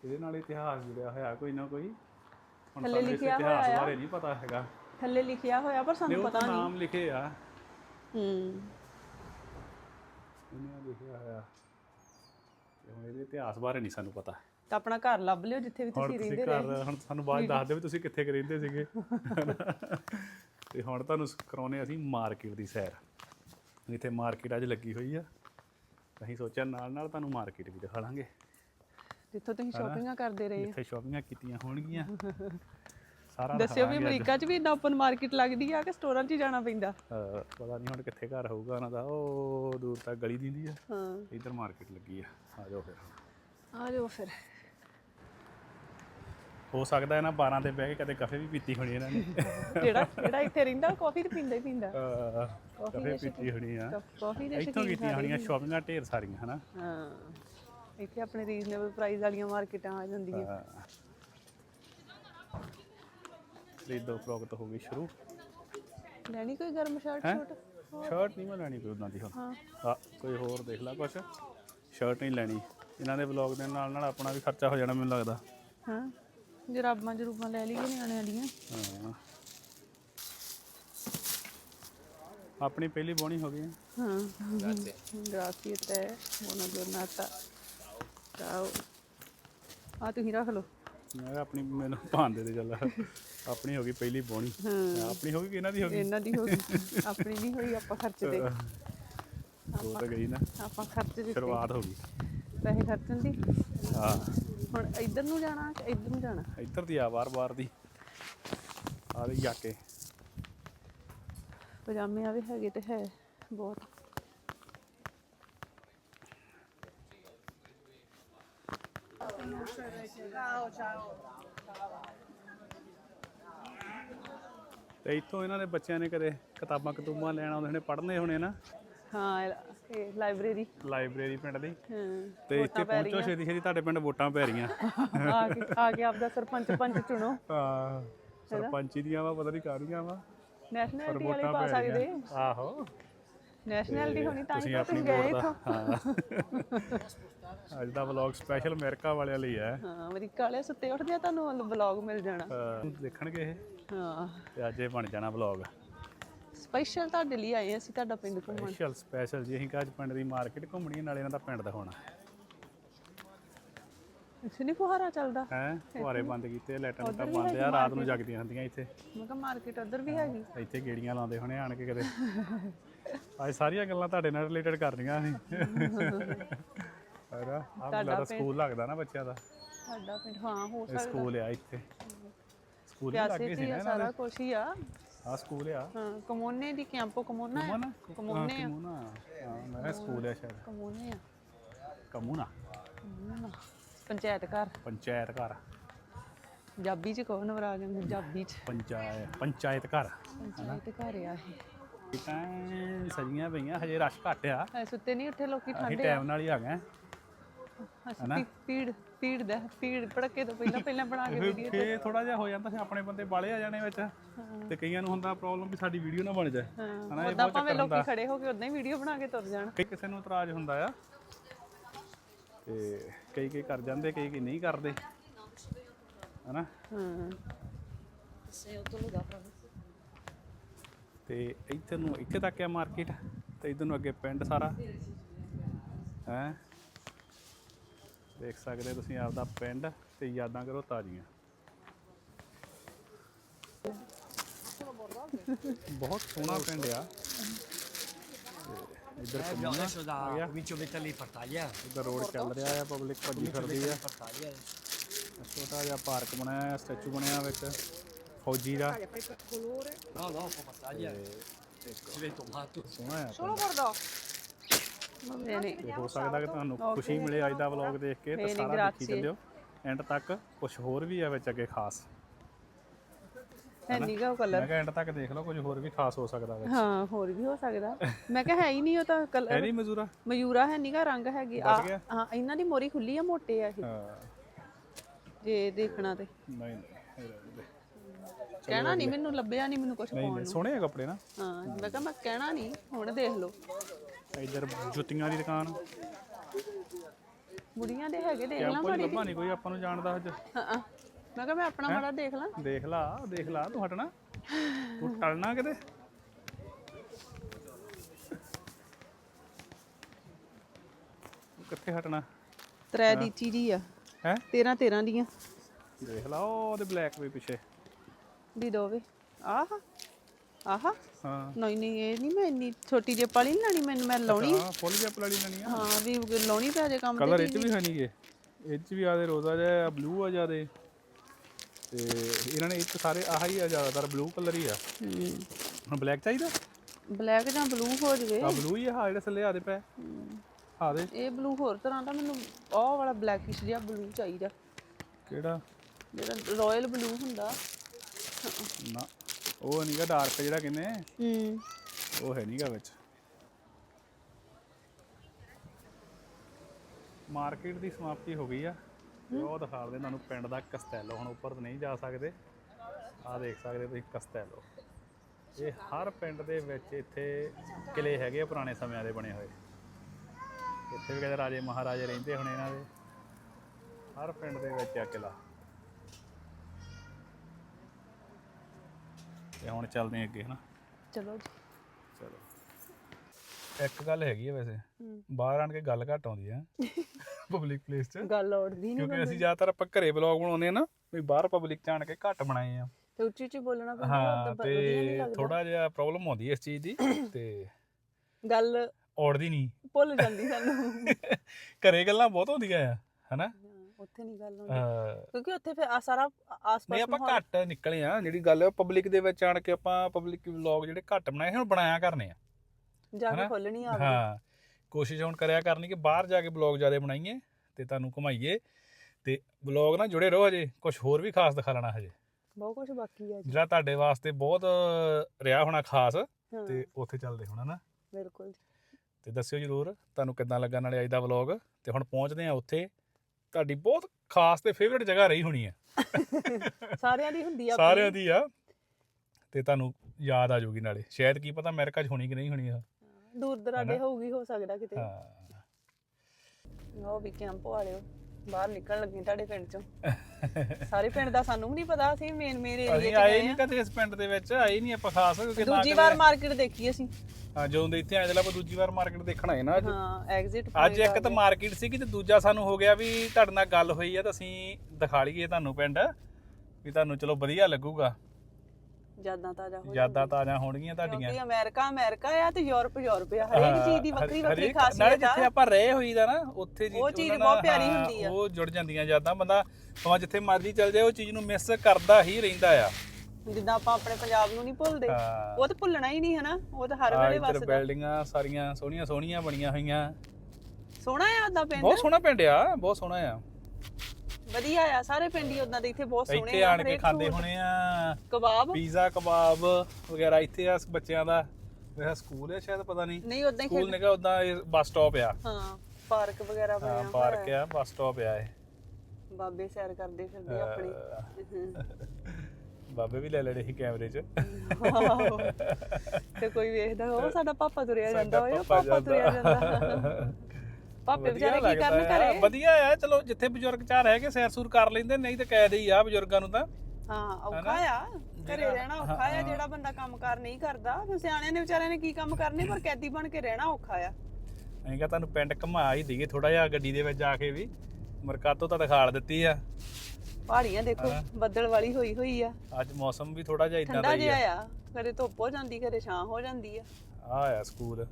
ਇਹਦੇ ਨਾਲ ਇਤਿਹਾਸ ਜੁੜਿਆ ਹੋਇਆ ਕੋਈ ਨਾ ਕੋਈ। ਹੁਣ ਥੱਲੇ ਸਾਨੂੰ ਇਸ ਲਿਖਿਆ ਇਤਿਹਾਸ ਹੋਇਆ। ਆ। ਬਾਰੇ ਨਹੀਂ ਪਤਾ ਹੈਗਾ। ਥੱਲੇ ਲਿਖਿਆ ਹੋਇਆ ਪਰ ਨੇ ਸਾਨੂੰ ਉਹ ਪਤਾ ਤਾਂ ਨਹੀਂ। ਨਾਮ ਲਿਖੇ ਆ। ਹੂੰ। ਇਹਨੇ ਲਿਖਿਆ ਹੋਇਆ। ਤੇ ਹੁਣ ਇਹਦੇ ਇਤਿਹਾਸ ਬਾਰੇ ਨਹੀਂ ਸਾਨੂੰ ਪਤਾ। ਤਾਂ ਆਪਣਾ ਘਰ ਲੱਭ ਲਿਓ ਜਿੱਥੇ ਵੀ ਹੁਣ ਤੁਸੀਂ ਤੁਸੀਂ ਰਹਿੰਦੇ ਘਰ ਰਹੇ। ਹੁਣ ਸਾਨੂੰ ਬਾਅਦ ਦੱਸ ਦਿਓ ਵੀ ਤੁਸੀਂ ਕਿੱਥੇ ਕੁ ਰਹਿੰਦੇ ਸੀਗੇ। ਤੇ ਹੁਣ ਤੁਹਾਨੂੰ ਕਰਾਉਨੇ ਅਸੀਂ ਮਾਰਕੀਟ ਦੀ ਸੈਰ। ਇੱਥੇ ਮਾਰਕੀਟ ਅੱਜ ਲੱਗੀ ਹੋਈ ਆ। ਅਸੀਂ ਸੋਚਿਆ ਨਾਲ ਨਾਲ ਤੁਹਾਨੂੰ ਮਾਰਕੀਟ ਵੀ ਦਿਖਾ ਲਾਂਗੇ। ਜਿੱਥੋਂ ਤੁਸੀਂ ਸ਼ਾਪਿੰਗਾਂ ਕਰਦੇ ਰਹੇ ਜਿੱਥੇ ਸ਼ਾਪਿੰਗਾਂ ਕੀਤੀਆਂ ਹੋਣਗੀਆਂ। ਸਾਰਾ ਦੱਸਿਓ ਵੀ। ਅਮਰੀਕਾ 'ਚ ਵੀ ਇੰਨਾ ਓਪਨ ਮਾਰਕੀਟ ਲੱਗਦੀ ਆ ਕਿ ਸਟੋਰਾਂ 'ਚ ਹੀ ਜਾਣਾ ਪੈਂਦਾ? ਪਤਾ ਨਹੀਂ ਹੁਣ ਕਿੱਥੇ ਘਰ ਹੋਊਗਾ ਉਹਨਾਂ ਦਾ। ਉਹ ਦੂਰ ਤੱਕ ਗਲੀ ਦਿੰਦੀ ਆ। ਹਾਂ। ਇੱਧਰ ਮਾਰਕੀਟ ਲੱਗੀ ਆ। ਆ ਜਾਓ ਫਿਰ। ਆ ਜਾਓ ਫਿਰ। ਹੋ ਸਕਦਾ ਇਹਨਾਂ 12 ਤੇ ਬਹਿ ਕੇ ਕਦੇ ਕਾਫੇ ਵੀ ਪੀਤੀ ਹੋਣੀ ਇਹਨਾਂ ਨੇ। ਜਿਹੜਾ ਜਿਹੜਾ ਇੱਥੇ ਰਹਿੰਦਾ ਉਹ ਕਾਫੀ ਤੇ ਪੀਂਦਾ ਹੀ ਪੀਂਦਾ। ਕਾਫੇ ਪੀਤੀ ਹੋਣੀ ਆ। ਕਾਫੀ ਦੇ ਇੱਥੋਂ ਕੀਤੀਆਂ ਹੋਣੀਆਂ ਸ਼ਾਪਿੰਗਾਂ ਢੇਰ ਸਾਰੀਆਂ ਹਨਾ? ਹਾਂ। ਇੱਥੇ ਆਪਣੇ ਰੀਜ਼ਨੇਬਲ ਪ੍ਰਾਈਸ ਵਾਲੀਆਂ ਮਾਰਕੀਟਾਂ ਆ ਜਾਂਦੀਆਂ। ਖਰੀਦੋ ਫਰੋਕ ਤਾਂ ਹੋ ਗਈ ਸ਼ੁਰੂ। ਲੈਣੀ ਕੋਈ ਗਰਮ ਸ਼ਰਟ ਹੈਂ? ਸ਼ੂਟ ਸ਼ਰਟ ਨਹੀਂ ਮੈਂ ਲੈਣੀ ਕੋਈ ਉਹਨਾਂ ਦੀ ਹੁਣ। ਹਾਂ। ਆ ਕੋਈ ਹੋਰ ਦੇਖ ਲੈ ਕੁਛ। ਸ਼ਰਟ ਨਹੀਂ ਲੈਣੀ। ਇਹਨਾਂ ਦੇ ਵਲੌਗ ਦੇ ਨਾਲ ਨਾਲ ਆਪਣਾ ਵੀ ਖਰਚਾ ਹੋ ਜਾਣਾ ਮੈਨੂੰ ਲੱਗਦਾ। ਹਾਂ। ਜਰਾਬਾਂ ਜਰੂਬਾਂ ਲੈ ਲਈਏ ਨਿਆਣਿਆਂ ਦੀਆਂ। ਹਾਂ। ਆਪਣੀ ਪਹਿਲੀ ਬੋਣੀ ਹੋ ਗਈ ਹਾਂ। ਗ੍ਰਾਸੀਏ ਤੇ buona giornata ciao ਆ ਤੁਸੀਂ ਰੱਖ ਲਓ। ਮੈਂ ਆਪਣੀ ਮੈਨੂੰ ਭਾਣ ਦੇ ਚੱਲ। ਆਪਣੀ ਹੋ ਗਈ ਪਹਿਲੀ ਬੋਣੀ। ਹਾਂ। ਆਪਣੀ ਹੋ ਗਈ ਕਿ ਇਹਨਾਂ ਦੀ ਹੋ ਗਈ? ਇਹਨਾਂ ਦੀ ਹੋ ਗਈ। ਆਪਣੀ ਨਹੀਂ ਹੋਈ ਆਪਾਂ ਖਰਚਦੇ ਦੋ ਤਾਂ ਗਈ ਨਾ। ਆਪਾਂ ਖਰਚ ਦਿੱਤੇ। ਸ਼ੁਰੂਆਤ ਹੋ ਗਈ। ਪੈਸੇ ਖਰਚਣ ਦੀ? ਹਾਂ। ਹੁਣ ਇੱਧਰ ਨੂੰ ਜਾਣਾ ਕਿ ਇੱਧਰ ਨੂੰ ਜਾਣਾ? ਇੱਧਰ ਦੀ ਆ ਬਾਰ-ਬਾਰ ਦੀ। ਆ ਰਹੀ ਜਾਕੇ। ਪਜਾਮੇ ਆ ਵੀ ਹੈਗੇ ਤੇ ਹੈ ਬਹੁਤ। ਤੇ ਇੱਥੋਂ ਇਹਨਾਂ ਦੇ ਬੱਚਿਆਂ ਨੇ ਕਦੇ ਕਿਤਾਬਾਂ ਕਤੂਬਾਂ ਲੈਣ ਆਉਂਦੇ ਨੇ ਪੜ੍ਹਨੇ ਹੋਣੇ ਨਾ। ਹਾਂ ਇਹ- ਲਾਇਬ੍ਰੇਰੀ। ਲਾਇਬ੍ਰੇਰੀ ਪਿੰਡ ਦੀ। ਹਾਂ ਤੇ ਇੱਥੇ ਪਹੁੰਚੋ ਛੇਤੀ ਛੇਤੀ ਤੁਹਾਡੇ ਪਿੰਡ ਵੋਟਾਂ ਪੈ ਰਹੀਆਂ। ਆ ਕੇ ਆ ਕੇ ਆਪਦਾ ਸਰਪੰਚ ਪੰਚ ਚੁਣੋ। ਹਾਂ ਸਰਪੰਚੀ ਦੀਆਂ ਵਾ ਪਤਾ ਨਹੀਂ ਕਾਹਦੀਆਂ ਵਾ। ਨੈਸ਼ਨੈਲਿਟੀ ਵਾਲੇ ਪਾ ਸਕਦੇ। ਆਹੋ। ਨੈਸ਼ਨੈਲਿਟੀ ਹੋਣੀ ਤਾਂ ਹੀ ਤੁਸੀਂ ਗਏ ਇੱਥੋਂ। ਹਾਂ। ਅੱਜ ਦਾ ਵਲੌਗ ਸਪੈਸ਼ਲ ਅਮਰੀਕਾ ਵਾਲਿਆਂ ਲਈ ਹੈ। ਹਾਂ ਅਮਰੀਕਾ ਵਾਲੇ ਸੁੱਤੇ ਉੱਠਦੇ ਆ ਤੁਹਾਨੂੰ ਵਲੌਗ ਮਿਲ ਜਾਣਾ। ਦੇਖਣਗੇ ਇਹ। ਹਾਂ। ਤੇ ਅੱਜ ਇਹ ਬਣ ਜਾਣਾ ਵਲੌਗ ਸਪੈਸ਼ਲ ਤੁਹਾਡੇ ਲਈ ਆਏ ਹਾਂ ਅਸੀਂ ਤੁਹਾਡਾ ਪਿੰਡ ਘੁੰਮਣ। ਸਪੈਸ਼ਲ ਸਪੈਸ਼ਲ ਜੀ ਅਸੀਂ ਅੱਜ ਪਿੰਡ ਦੀ ਮਾਰਕੀਟ ਘੁੰਮਣੀ ਨਾਲੇ ਇਹਨਾਂ ਦਾ ਪਿੰਡ ਦਿਖਾਉਣਾ ਇੱਥੇ ਨਹੀਂ ਫੁਹਾਰਾ ਚੱਲਦਾ? ਹੈ ਫੁਹਾਰੇ ਬੰਦ ਕੀਤੇ ਲਾਈਟਾਂ ਲੂਟਾਂ ਬੰਦ ਆ ਰਾਤ ਨੂੰ ਜਗਦੀਆਂ ਹੁੰਦੀਆਂ ਇੱਥੇ। ਮੈਂ ਕਿਹਾ ਮਾਰਕੀਟ ਉਧਰ ਵੀ ਹੈਗੀ। ਇੱਥੇ ਗੇੜੀਆਂ ਲਾਉਂਦੇ ਹੋਣੇ ਆਣ ਕੇ ਕਦੇ ਅੱਜ ਸਾਰੀਆਂ ਗੱਲਾਂ ਤੁਹਾਡੇ ਨਾਲ ਰਿਲੇਟਡ ਕਰਨੀਆਂ ਸੀ ਹੋਰ ਆ ਮੇਰਾ ਸਕੂਲ ਲੱਗਦਾ ਨਾ ਬੱਚਿਆਂ ਦਾ। ਸਾਡਾ ਪਿੰਡ ਹਾਂ ਹੋ ਸਕਦਾ। ਸਕੂਲ ਆ ਇੱਥੇ। ਸਕੂਲ ਲੱਗੇ ਤੇ ਸੀ ਨਾ ਸਾਰਾ ਹੀ ਆ। ਆ ਸਕੂਲ ਆ? ਹਾਂ ਕਮੋਨੇ ਦੀ ਕੈਂਪੋ ਕਮੋਨਾ ਕਮੋਨਾ? ਕਮੋਨੇ ਆ। ਕਮੋਨਾ। ਹਾਂ ਮੈਂ ਕਿਹਾ ਸਕੂਲ ਆ ਸ਼ਾਇਦ। ਕਮੋਨੇ ਆ। ਕਮੋਨਾ? ਕਮੋਨਾ। ਪੰਚਾਇਤ ਘਰ। ਪੰਚਾਇਤ ਘਰ। ਪੰਜਾਬੀ ਚ ਕਹੋ ਨਵਰਾਜ ਨੂੰ ਪੰਜਾਬੀ ਚ। ਪੰਚਾਇਤ ਪੰਚਾਇਤ ਘਰ। ਪੰਚਾਇਤ ਘਰ ਆ ਇਹ। ਇਹ ਤਾਂ ਸਜੀਆਂ ਪਈਆਂ ਹਜੇ ਰਸ਼ ਘੱਟ ਆ। ਸੁੱਤੇ ਨਹੀਂ ਉੱਠੇ ਲੋਕੀ ਅਸੀਂ ਠੰਡੇ ਟਾਈਮ ਨਾਲ ਹੀ ਆ ਗਏ। ਅੱਛਾ ਪੀੜ ਪੀੜ ਦਾ ਪੀੜ ਪੜਕੇ ਤੋਂ ਪਹਿਲਾਂ ਪਹਿਲਾਂ ਬਣਾ ਕੇ ਵੀਡੀਓ ਫੇ ਥੋੜਾ ਜਿਹਾ ਹੋ ਜਾਂਦਾ ਸੀ ਆਪਣੇ ਬੰਦੇ ਬਾਲੇ ਆ ਜਾਣੇ ਵਿੱਚ। ਤੇ ਕਈਆਂ ਨੂੰ ਹੁੰਦਾ ਪ੍ਰੋਬਲਮ ਵੀ ਸਾਡੀ ਵੀਡੀਓ ਨਾ ਬਣ ਜਾਏ। ਹਨਾ ਇਹ ਉਦਾਂ ਬਹੁਤ ਭਾਵੇਂ ਚੱਕਰ ਹੁੰਦਾ। ਲੋਕੀ ਖੜੇ ਹੋ ਕੇ ਉਦਾਂ ਹੀ ਵੀਡੀਓ ਬਣਾ ਕੇ ਤੁਰ ਜਾਣ। ਕਈ ਕਿਸੇ ਨੂੰ ਇਤਰਾਜ਼ ਹੁੰਦਾ ਆ। ਤੇ ਕਈ ਕਈ ਕਰ ਜਾਂਦੇ ਕਈ ਕਈ ਨਹੀਂ ਕਰਦੇ। ਹਨਾ? ਹਾਂ। ਤੇ ਇੱਥੇ ਨੂੰ ਇੱਥੇ ਤੱਕ ਆ ਮਾਰਕੀਟ ਤੇ ਇਧਰ ਨੂੰ ਅੱਗੇ ਪਿੰਡ ਸਾਰਾ। ਹੈ? ਦੇਖ ਸਕਦੇ ਤੁਸੀਂ ਆਪਦਾ ਪਿੰਡ ਤੇ ਯਾਦਾਂ ਕਰੋ ਤਾਜ਼ੀਆਂ ਬਹੁਤ ਸੋਹਣਾ ਪਿੰਡ ਆ ਇੱਧਰ battaglia. ਇੱਧਰ ਰੋਡ ਚੱਲ ਰਿਹਾ ਆ ਪਬਲਿਕ ਭੱਜੀ ਫਿਰਦੀ ਆ. ਛੋਟਾ ਜਿਹਾ ਪਾਰਕ ਬਣਾਇਆ ਸਟੈਚੂ ਬਣਿਆ ਵਿੱਚ ਫੌਜੀ ਦਾ. Si vede tomato. ਸੋਹਣਾ ਆ ਚਲੋ ਕਰ ਦੋ ਨਹੀਂ ਤੇ ਹੋ ਸਕਦਾ ਕਿ ਤੁਹਾਨੂੰ ਖੁਸ਼ੀ ਮਿਲੇ ਅੱਜ ਦਾ ਵਲੌਗ ਦੇਖ ਕੇ ਤੇ ਸਾਰਾ ਦੇਖੀ. ਚੱਲਿਓ। ਐਂਡ ਤੱਕ ਕੁਝ ਹੋਰ ਵੀ ਆ ਵਿੱਚ ਅੱਗੇ ਖਾਸ। ਹੈ ਨੀਗਾ ਉਹ ਕਲਰ ਮੈਂ ਕਿਹਾ ਐਂਡ ਤੱਕ ਦੇਖ ਲਓ ਕੁਝ ਹੋਰ ਵੀ ਖਾਸ ਹੋ ਸਕਦਾ ਵਿੱਚ। ਹਾਂ ਹੋਰ ਵੀ ਹੋ ਸਕਦਾ। ਮੈਂ ਕਿਹਾ ਹੈ ਹੀ ਨਹੀਂ ਉਹ ਤਾਂ ਹੈ ਕਲਰ ਨਹੀਂ ਮਜ਼ੂਰਾ ਮਯੂਰਾ ਹੈ ਨੀਗਾ ਰੰਗ ਹੈਗੀ। ਆ? ਹਾਂ ਇਹਨਾਂ ਦੀ ਮੋਰੀ ਖੁੱਲੀ ਆ ਮੋਟੇ ਆ ਇਹ। ਹਾਂ। ਜੇ ਦੇਖਣਾ ਤੇ। ਨਹੀਂ ਨਹੀਂ। ਕਹਿਣਾ ਨਹੀਂ ਮੈਨੂੰ ਲੱਭਿਆ ਨਹੀਂ ਮੈਨੂੰ ਕੁਝ ਪਾਉਣ ਨੂੰ। ਸੋਹਣੇ ਆ ਕੱਪੜੇ ਨਾ। ਹਾਂ ਮੈਂ ਕਿਹਾ ਮੈਂ ਕਹਿਣਾ ਨਹੀਂ ਹੁਣ ਦੇਖ ਲਓ। ਇੱਧਰ ਜੁੱਤੀਆਂ ਦੀ ਦੁਕਾਨ। ਬੁੜੀਆਂ ਦੇ ਹੈਗੇ ਦੇਖ ਲਾਂ ਚ ਲੱਭਾ ਨਹੀਂ ਕੋਈ ਆਪਾਂ ਨੂੰ ਜਾਣਦਾ ਅੱਜ। ਹਾਂ। ਮੈਂ ਕਿਹਾ ਮੈਂ ਆਪਣਾ ਮਾੜਾ ਦੇਖ ਲਾਂ। ਦੇਖ ਲਾ ਦੇਖ ਲਾ ਤੂੰ ਹਟਣਾ। ਤੂੰ ਟਲਣਾ ਕਿਤੇ? ਤੂੰ ਕਿੱਥੇ ਹਟਣਾ? ਤਰੇ ਦੀ ਚੀਰੀ ਆ। ਹੈ? 13 13 ਦੀਆਂ। ਦੇਖ ਲਾ ਉਹ ਉਹਦੇ ਬਲੈਕ ਵੀ ਪਿੱਛੇ। ਦੀ ਦੋਵੇ ਆਹ। ਆਹ। ਹਾਂ। ਨਹੀਂ ਨਹੀਂ ਇਹ ਨਹੀਂ ਮੈਂ ਇੰਨੀ ਛੋਟੀ ਜਿਹੀ ਪਾਲੀ ਨਹੀਂ ਲੈਣੀ ਮੈਨੂੰ ਮੈਂ ਲਾਉਣੀ। ਹਾਂ ਫੁੱਲ ਜਿਹਾ ਪਲਾੜੀ ਲੈਣੀ ਆ। ਹਾਂ ਵੀ ਲਾਉਣੀ ਪੈ ਜੇ ਕੰਮ ਕਲਰ ਤੇ ਇਹ ਚ ਵੀ ਹੈ ਨਹੀਂਗੇ ਇਹ ਚ ਵੀ ਆਦੇ ਰੋਜ਼ਾ ਜਿਹਾ ਬਲੂ ਆ ਜਿਆਦੇ। ਤੇ ਇਹਨਾਂ ਨੇ ਇਹ 'ਚ ਸਾਰੇ ਆਹ ਹੀ ਆ ਜ਼ਿਆਦਾਤਰ ਬਲੂ ਕਲਰ ਹੀ ਆ। ਹੁਣ ਬਲੈਕ ਚਾਹੀਦਾ? ਬਲੈਕ ਜਾਂ ਬਲੂ ਹੋ ਜਵੇ। ਆ ਬਲੂ ਹੀ ਆ ਆਹ ਜਿਹੜੇ ਥੱਲੇ ਆਦੇ ਪਏ। ਆ ਦੇ। ਇਹ ਬਲੂ ਹੋਰ ਤਰ੍ਹਾਂ ਦਾ ਮੈਨੂੰ ਉਹ ਵਾਲਾ ਬਲੈਕਿਸ਼ ਜਿਹਾ ਬਲੂ ਚਾਹੀਦਾ। ਕਿਹੜਾ? ਜਿਹੜਾ ਰਾਇਲ ਬਲੂ ਹੁੰਦਾ। ਨਾ। ਉਹ ਨਹੀਂਗਾ ਡਾਰਕ ਜਿਹੜਾ ਕਹਿੰਦੇ ਹੂੰ। ਉਹ ਹੈ ਨਹੀਂਗਾ ਵਿੱਚ। ਮਾਰਕੀਟ ਦੀ ਸਮਾਪਤੀ ਹੋ ਗਈ ਆ। ਤੇ ਉਹ ਦਿਖਾ ਦੇ ਤੁਹਾਨੂੰ ਪਿੰਡ ਦਾ ਕਸਤੈਲੋ। ਹੁਣ ਉੱਪਰ ਤਾਂ ਨਹੀਂ ਜਾ ਸਕਦੇ। ਆਹ ਦੇਖ ਸਕਦੇ ਤੁਸੀਂ ਕਸਤੈਲੋ। ਇਹ ਹਰ ਪਿੰਡ ਦੇ ਵਿੱਚ ਇੱਥੇ ਕਿਲੇ ਹੈਗੇ ਆ ਪੁਰਾਣੇ ਸਮਿਆਂ ਦੇ ਬਣੇ ਹੋਏ। ਇੱਥੇ ਵੀ ਕਹਿੰਦੇ ਰਾਜੇ ਮਹਾਰਾਜੇ ਰਹਿੰਦੇ ਹੁਣ ਇਹਨਾਂ ਦੇ। ਹਰ ਪਿੰਡ ਦੇ ਵਿੱਚ ਆ ਕਿਲਾ ਤੇ ਹੁਣ ਚੱਲਦੇ ਹਾਂ ਅੱਗੇ ਹਨਾ? ਚਲੋ ਜੀ। ਚਲੋ। ਇੱਕ ਗੱਲ ਹੈਗੀ ਆ ਵੈਸੇ। ਬਾਹਰ ਆਣ ਕੇ ਗੱਲ ਘੱਟ ਆਉਂਦੀ ਆ ਪਬਲਿਕ ਪਲੇਸ 'ਚ। ਗੱਲ ਔੜਦੀ ਨਹੀਂ ਕਿਉਂਕਿ ਅਸੀਂ ਜ਼ਿਆਦਾਤਰ ਆਪਾਂ ਘਰੇ ਬਲੌਗ ਬਣਾਉਂਦੇ ਆ ਨਾ ਵੀ ਬਾਹਰ ਪਬਲਿਕ 'ਚ ਆਣ ਕੇ ਘੱਟ ਬਣਾਏ ਆ। ਤੇ ਉੱਚੀ ਉੱਚੀ ਬੋਲਣਾ ਪੈਂਦਾ ਹਾਂ ਤੇ ਥੋੜਾ ਜਿਹਾ ਪ੍ਰੋਬਲਮ ਆਉਂਦੀ ਇਸ ਚੀਜ਼ ਦੀ ਤੇ ਗੱਲ ਔੜਦੀ ਨਹੀਂ ਭੁੱਲ ਜਾਂਦੀ ਸਾਨੂੰ। ਘਰੇ ਗੱਲਾਂ ਬਹੁਤ ਹੁੰਦੀਆਂ ਆ ਹਨਾ? ਉੱਥੇ ਨਹੀਂ ਗੱਲ ਹੁੰਦੀ। ਕਿਉਂਕਿ ਉੱਥੇ ਫਿਰ ਆ ਸਾਰਾ ਆਸ-ਪਾਸ ਨਹੀਂ ਆਪਾਂ ਘੱਟ ਨਿਕਲੇ ਆ ਜਿਹੜੀ ਗੱਲ ਪਬਲਿਕ ਦੇ ਵਿੱਚ ਆਣ ਕੇ ਆਪਾਂ ਪਬਲਿਕ ਵਲੌਗ ਜਿਹੜੇ ਘੱਟ ਬਣਾਏ ਹੁਣ ਬਣਾਇਆ ਕਰਨੇ ਆ। ਜਾ ਕੇ ਹਨਾ? ਖੋਲਣੀ ਆ ਹਾਂ। ਕੋਸ਼ਿਸ਼ ਹੁਣ ਕਰਿਆ ਕਰਨੀ ਕਿ ਬਾਹਰ ਜਾ ਕੇ ਬਲੌਗ ਜ਼ਿਆਦਾ ਬਣਾਈਏ ਤੇ ਤੁਹਾਨੂੰ ਘੁਮਾਈਏ ਤੇ ਬਲੌਗ ਨਾਲ ਜੁੜੇ ਰਹੋ ਹਜੇ ਕੁਝ ਹੋਰ ਵੀ ਖਾਸ ਦਿਖਾ ਲੈਣਾ ਹਜੇ। ਬਹੁਤ ਕੁਝ ਬਾਕੀ ਆ ਜੀ। ਜਿਹੜਾ ਤੁਹਾਡੇ ਵਾਸਤੇ ਬਹੁਤ ਰਿਹਾ ਹੋਣਾ ਖਾਸ ਹਾਂ। ਤੇ ਉੱਥੇ ਚੱਲਦੇ ਹੋਣਾ ਨਾ ਬਿਲਕੁਲ ਜੀ। ਤੇ ਦੱਸਿਓ ਜਰੂਰ ਤੁਹਾਨੂੰ ਕਿੱਦਾਂ ਲੱਗਾ ਨਾਲੇ ਅੱਜ ਦਾ ਵਲੌਗ ਤੇ ਹੁਣ ਪਹੁੰਚਦੇ ਆ ਉੱਥੇ। ਤੁਹਾਡੀ ਬਹੁਤ ਖਾਸ ਤੇ ਫੇਵਰਿਟ ਜਗ੍ਹਾ ਰਹੀ ਹੋਣੀ ਹੈ। ਸਾਰਿਆਂ ਦੀ ਹੁੰਦੀ ਆ ਸਾਰਿਆਂ ਦੀ ਆ। ਤੇ ਤੁਹਾਨੂੰ ਯਾਦ ਆ ਜਾਊਗੀ ਨਾਲੇ। ਸ਼ਾਇਦ ਕੀ ਪਤਾ ਅਮਰੀਕਾ 'ਚ ਹੋਣੀ ਕਿ ਨਹੀਂ ਹੋਣੀ ਆ। ਦੂਰ ਦਰਾਡੇ ਹੋਊਗੀ ਹੋ ਸਕਦਾ ਕਿਤੇ। ਹਾਂ। ਉਹ ਵੀ ਕੈਂਪ ਵਾਲਿਓ। ਬਾਹਰ ਨਿਕਲਣ ਲੱਗੇ ਤੁਹਾਡੇ ਪਿੰਡ ਚੋਂ। ਸਾਰੇ ਪਿੰਡ ਦਾ ਸਾਨੂੰ ਵੀ ਨਹੀਂ ਪਤਾ ਅਸੀਂ ਮੇਨ ਮੇਨ ਏਰੀਆ ਅਸੀਂ ਚ ਆਏ ਗਏ ਨਹੀਂ ਆ। ਕਦੇ ਇਸ ਪਿੰਡ ਦੇ ਵਿੱਚ ਆਏ ਨਹੀਂ ਆਪਾਂ ਖਾਸ ਕਿਉਂਕਿ ਨਾ ਦੂਜੀ ਕਦੇ- ਵਾਰ ਮਾਰਕੀਟ ਦੇਖੀ ਅਸੀਂ। ਹਾਂ ਜਦੋਂ ਦੇ ਇੱਥੇ ਆਏ ਜਲਾ ਆਪਾਂ ਦੂਜੀ ਵਾਰ ਮਾਰਕੀਟ ਦੇਖਣ ਆਏ ਨਾ ਅੱਜ। ਹਾਂ ਐਗਜ਼ਿਟ ਅੱਜ ਇੱਕ ਤਾਂ ਮਾਰਕੀਟ ਸੀਗੀ ਤੇ ਦੂਜਾ ਸਾਨੂੰ ਹੋ ਗਿਆ ਵੀ ਤੁਹਾਡੇ ਨਾਲ ਗੱਲ ਹੋਈ ਆ ਤਾਂ ਅਸੀਂ ਦਿਖਾ ਲਈਏ ਤੁਹਾਨੂੰ ਪਿੰਡ ਵੀ ਤੁਹਾਨੂੰ ਚਲੋ ਵਧੀਆ ਲੱਗੂਗਾ। ਯਾਦਾਂ ਤਾਜ਼ਾ ਹੋ ਯਾਦਾਂ ਤਾਜ਼ਾ ਹੋਣਗੀਆਂ ਤੁਹਾਡੀਆਂ। ਕਿਉਂਕਿ ਅਮਰੀਕਾ ਅਮਰੀਕਾ ਆ ਤੇ ਯੂਰਪ ਯੂਰਪ ਆ। ਹਰੇਕ ਚੀਜ਼ ਦੀ ਵੱਖਰੀ ਵੱਖਰੀ ਹਰੇਕ- ਨਾਲੇ ਖਾਸੀਅਤ ਆ। ਜਿੱਥੇ ਆਪਾਂ ਰਹੇ ਹੋਈਦਾ ਨਾ ਉੱਥੇ ਜੀ ਉਹ ਚੀਜ਼ ਉਹਨਾਂ ਬਹੁਤ ਨਾਲ, ਪਿਆਰੀ ਹਾਂ, ਹੁੰਦੀ ਆ। ਉਹ ਜੁੜ ਜਾਂਦੀਆਂ ਯਾਦਾਂ। ਬੰਦਾ ਭਾਵੇਂ ਜਿੱਥੇ ਮਰਜ਼ੀ ਚੱਲ ਜਾਏ ਉਹ ਚੀਜ਼ ਨੂੰ ਮਿਸ ਕਰਦਾ ਹੀ ਰਹਿੰਦਾ ਆ। ਜਿੱਦਾਂ ਆਪਾਂ ਆਪਣੇ ਪੰਜਾਬ ਨੂੰ ਨਹੀਂ ਭੁੱਲਦੇ। ਹਾਂ। ਉਹ ਤਾਂ ਭੁੱਲਣਾ ਹੀ ਨਹੀਂ ਹਨਾ ਉਹ ਤਾਂ ਹਰ ਵੇਲੇ ਇੱਧਰ ਵਸਦਾ। ਬਿਲਡਿੰਗਾਂ ਸਾਰੀਆਂ ਸੋਹਣੀਆਂ ਸੋਹਣੀਆਂ ਬਣੀਆਂ ਹੋਈਆਂ। ਸੋਹਣਾ ਆ ਉਹਦਾ ਪਿੰਡ? ਬਹੁਤ ਸੋਹਣਾ ਪਿੰਡ ਆ ਬਹੁਤ ਸੋਹਣਾ ਆ। ਵਧੀਆ ਆ ਸਾਰੇ ਪਿੰਡ ਹੀ ਉਦਾਂ ਦੇ ਇੱਥੇ ਬਹੁਤ ਸੋਹਣੇ ਇੱਥੇ ਆਣ ਕੇ ਹਰੇਕ ਖਾਂਦੇ। ਹੋਣੇ ਆ ਕਬਾਬ। ਪੀਜ਼ਾ ਕਬਾਬ ਵਗੈਰਾ ਇੱਥੇ ਆ ਬੱਚਿਆਂ ਦਾ ਮੇਰਾ ਸਕੂਲ ਹੈ ਸ਼ਾਇਦ ਪਤਾ ਨਹੀਂ। ਨਹੀਂ ਉਦਾਂ ਹੀ ਸਕੂਲ ਖੇਡ ਨਿਕਾ ਉਦਾਂ ਇਹ ਬੱਸ ਸਟਾਪ ਆ। ਹਾਂ ਪਾਰਕ ਵਗੈਰਾ ਹਾਂ ਬਣਿਆ ਪਾਰਕ ਆ ਬੱਸ ਸਟਾਪ ਆ ਇਹ। ਬਾਬੇ ਸੈਰ ਕਰਦੇ ਫਿਰਦੇ ਆਪਣੀ। ਬਾਬੇ ਵੀ ਲੈ ਲੈਣੇ ਸੀ ਕੈਮਰੇ 'ਚ। ਤੇ ਕੋਈ ਵੇਖਦਾ ਉਹ ਸਾਡਾ ਪਾਪਾ ਤੁਰਿਆ ਜਾਂਦਾ ਓਏ ਉਹ ਪਾਪਾ ਤੁਰਿਆ ਜਾਂਦਾ। ਵਧੀਆ ਵਿਚਾਰੇ ਕੀ ਕਰਨ। ਘਰੇ? ਵਧੀਆ ਆ ਚਲੋ ਜਿੱਥੇ ਬਜ਼ੁਰਗ ਚਾਹ ਰਹਿ ਕੇ ਸੈਰ ਸੂਰ ਕਰ ਲੈਂਦੇ ਨਹੀਂ ਤੇ ਕੈਦ ਹੀ ਆ ਬਜ਼ੁਰਗਾਂ ਨੂੰ ਤਾਂ। ਹਾਂ ਔਖਾ ਆ ਘਰੇ ਰਹਿਣਾ ਔਖਾ ਆ ਜਿਹੜਾ ਬੰਦਾ ਕੰਮਕਾਰ ਨਹੀਂ ਕਰਦਾ ਫਿਰ ਸਿਆਣਿਆਂ ਨੇ ਵਿਚਾਰਿਆਂ ਨੇ ਕੀ ਕੰਮ ਕਰਨੇ ਪਰ ਕੈਦੀ ਬਣ ਕੇ ਰਹਿਣਾ ਔਖਾ ਆ। ਅਸੀਂ ਕਿਹਾ ਤੁਹਾਨੂੰ ਪਿੰਡ ਘੁਮਾ ਹੀ ਦਈਏ ਥੋੜਾ ਜਿਹਾ ਗੱਡੀ ਦੇ ਵਿੱਚ ਜਾ ਕੇ ਵੀ। ਮਰਕਾਤੋ ਤਾਂ ਦਿਖਾਲ ਦਿੱਤੀ ਆ। ਪਹਾੜੀਆਂ ਦੇਖੋ ਬੱਦਲ ਵਾਲੀ ਹੋਈ ਹੋਈ ਆ। ਅੱਜ ਮੌਸਮ ਵੀ ਥੋੜਾ ਜਿਹਾ ਇਦਾਂ ਦਾ ਹੀ ਆ। ਕਦੇ ਧੁੱਪ ਹੋ ਜਾਂਦੀ ਕਦੇ ਛਾਂ ਹੋ ਜਾਂਦੀ ਆ। ਆ ਆ ਸਕੂਲ।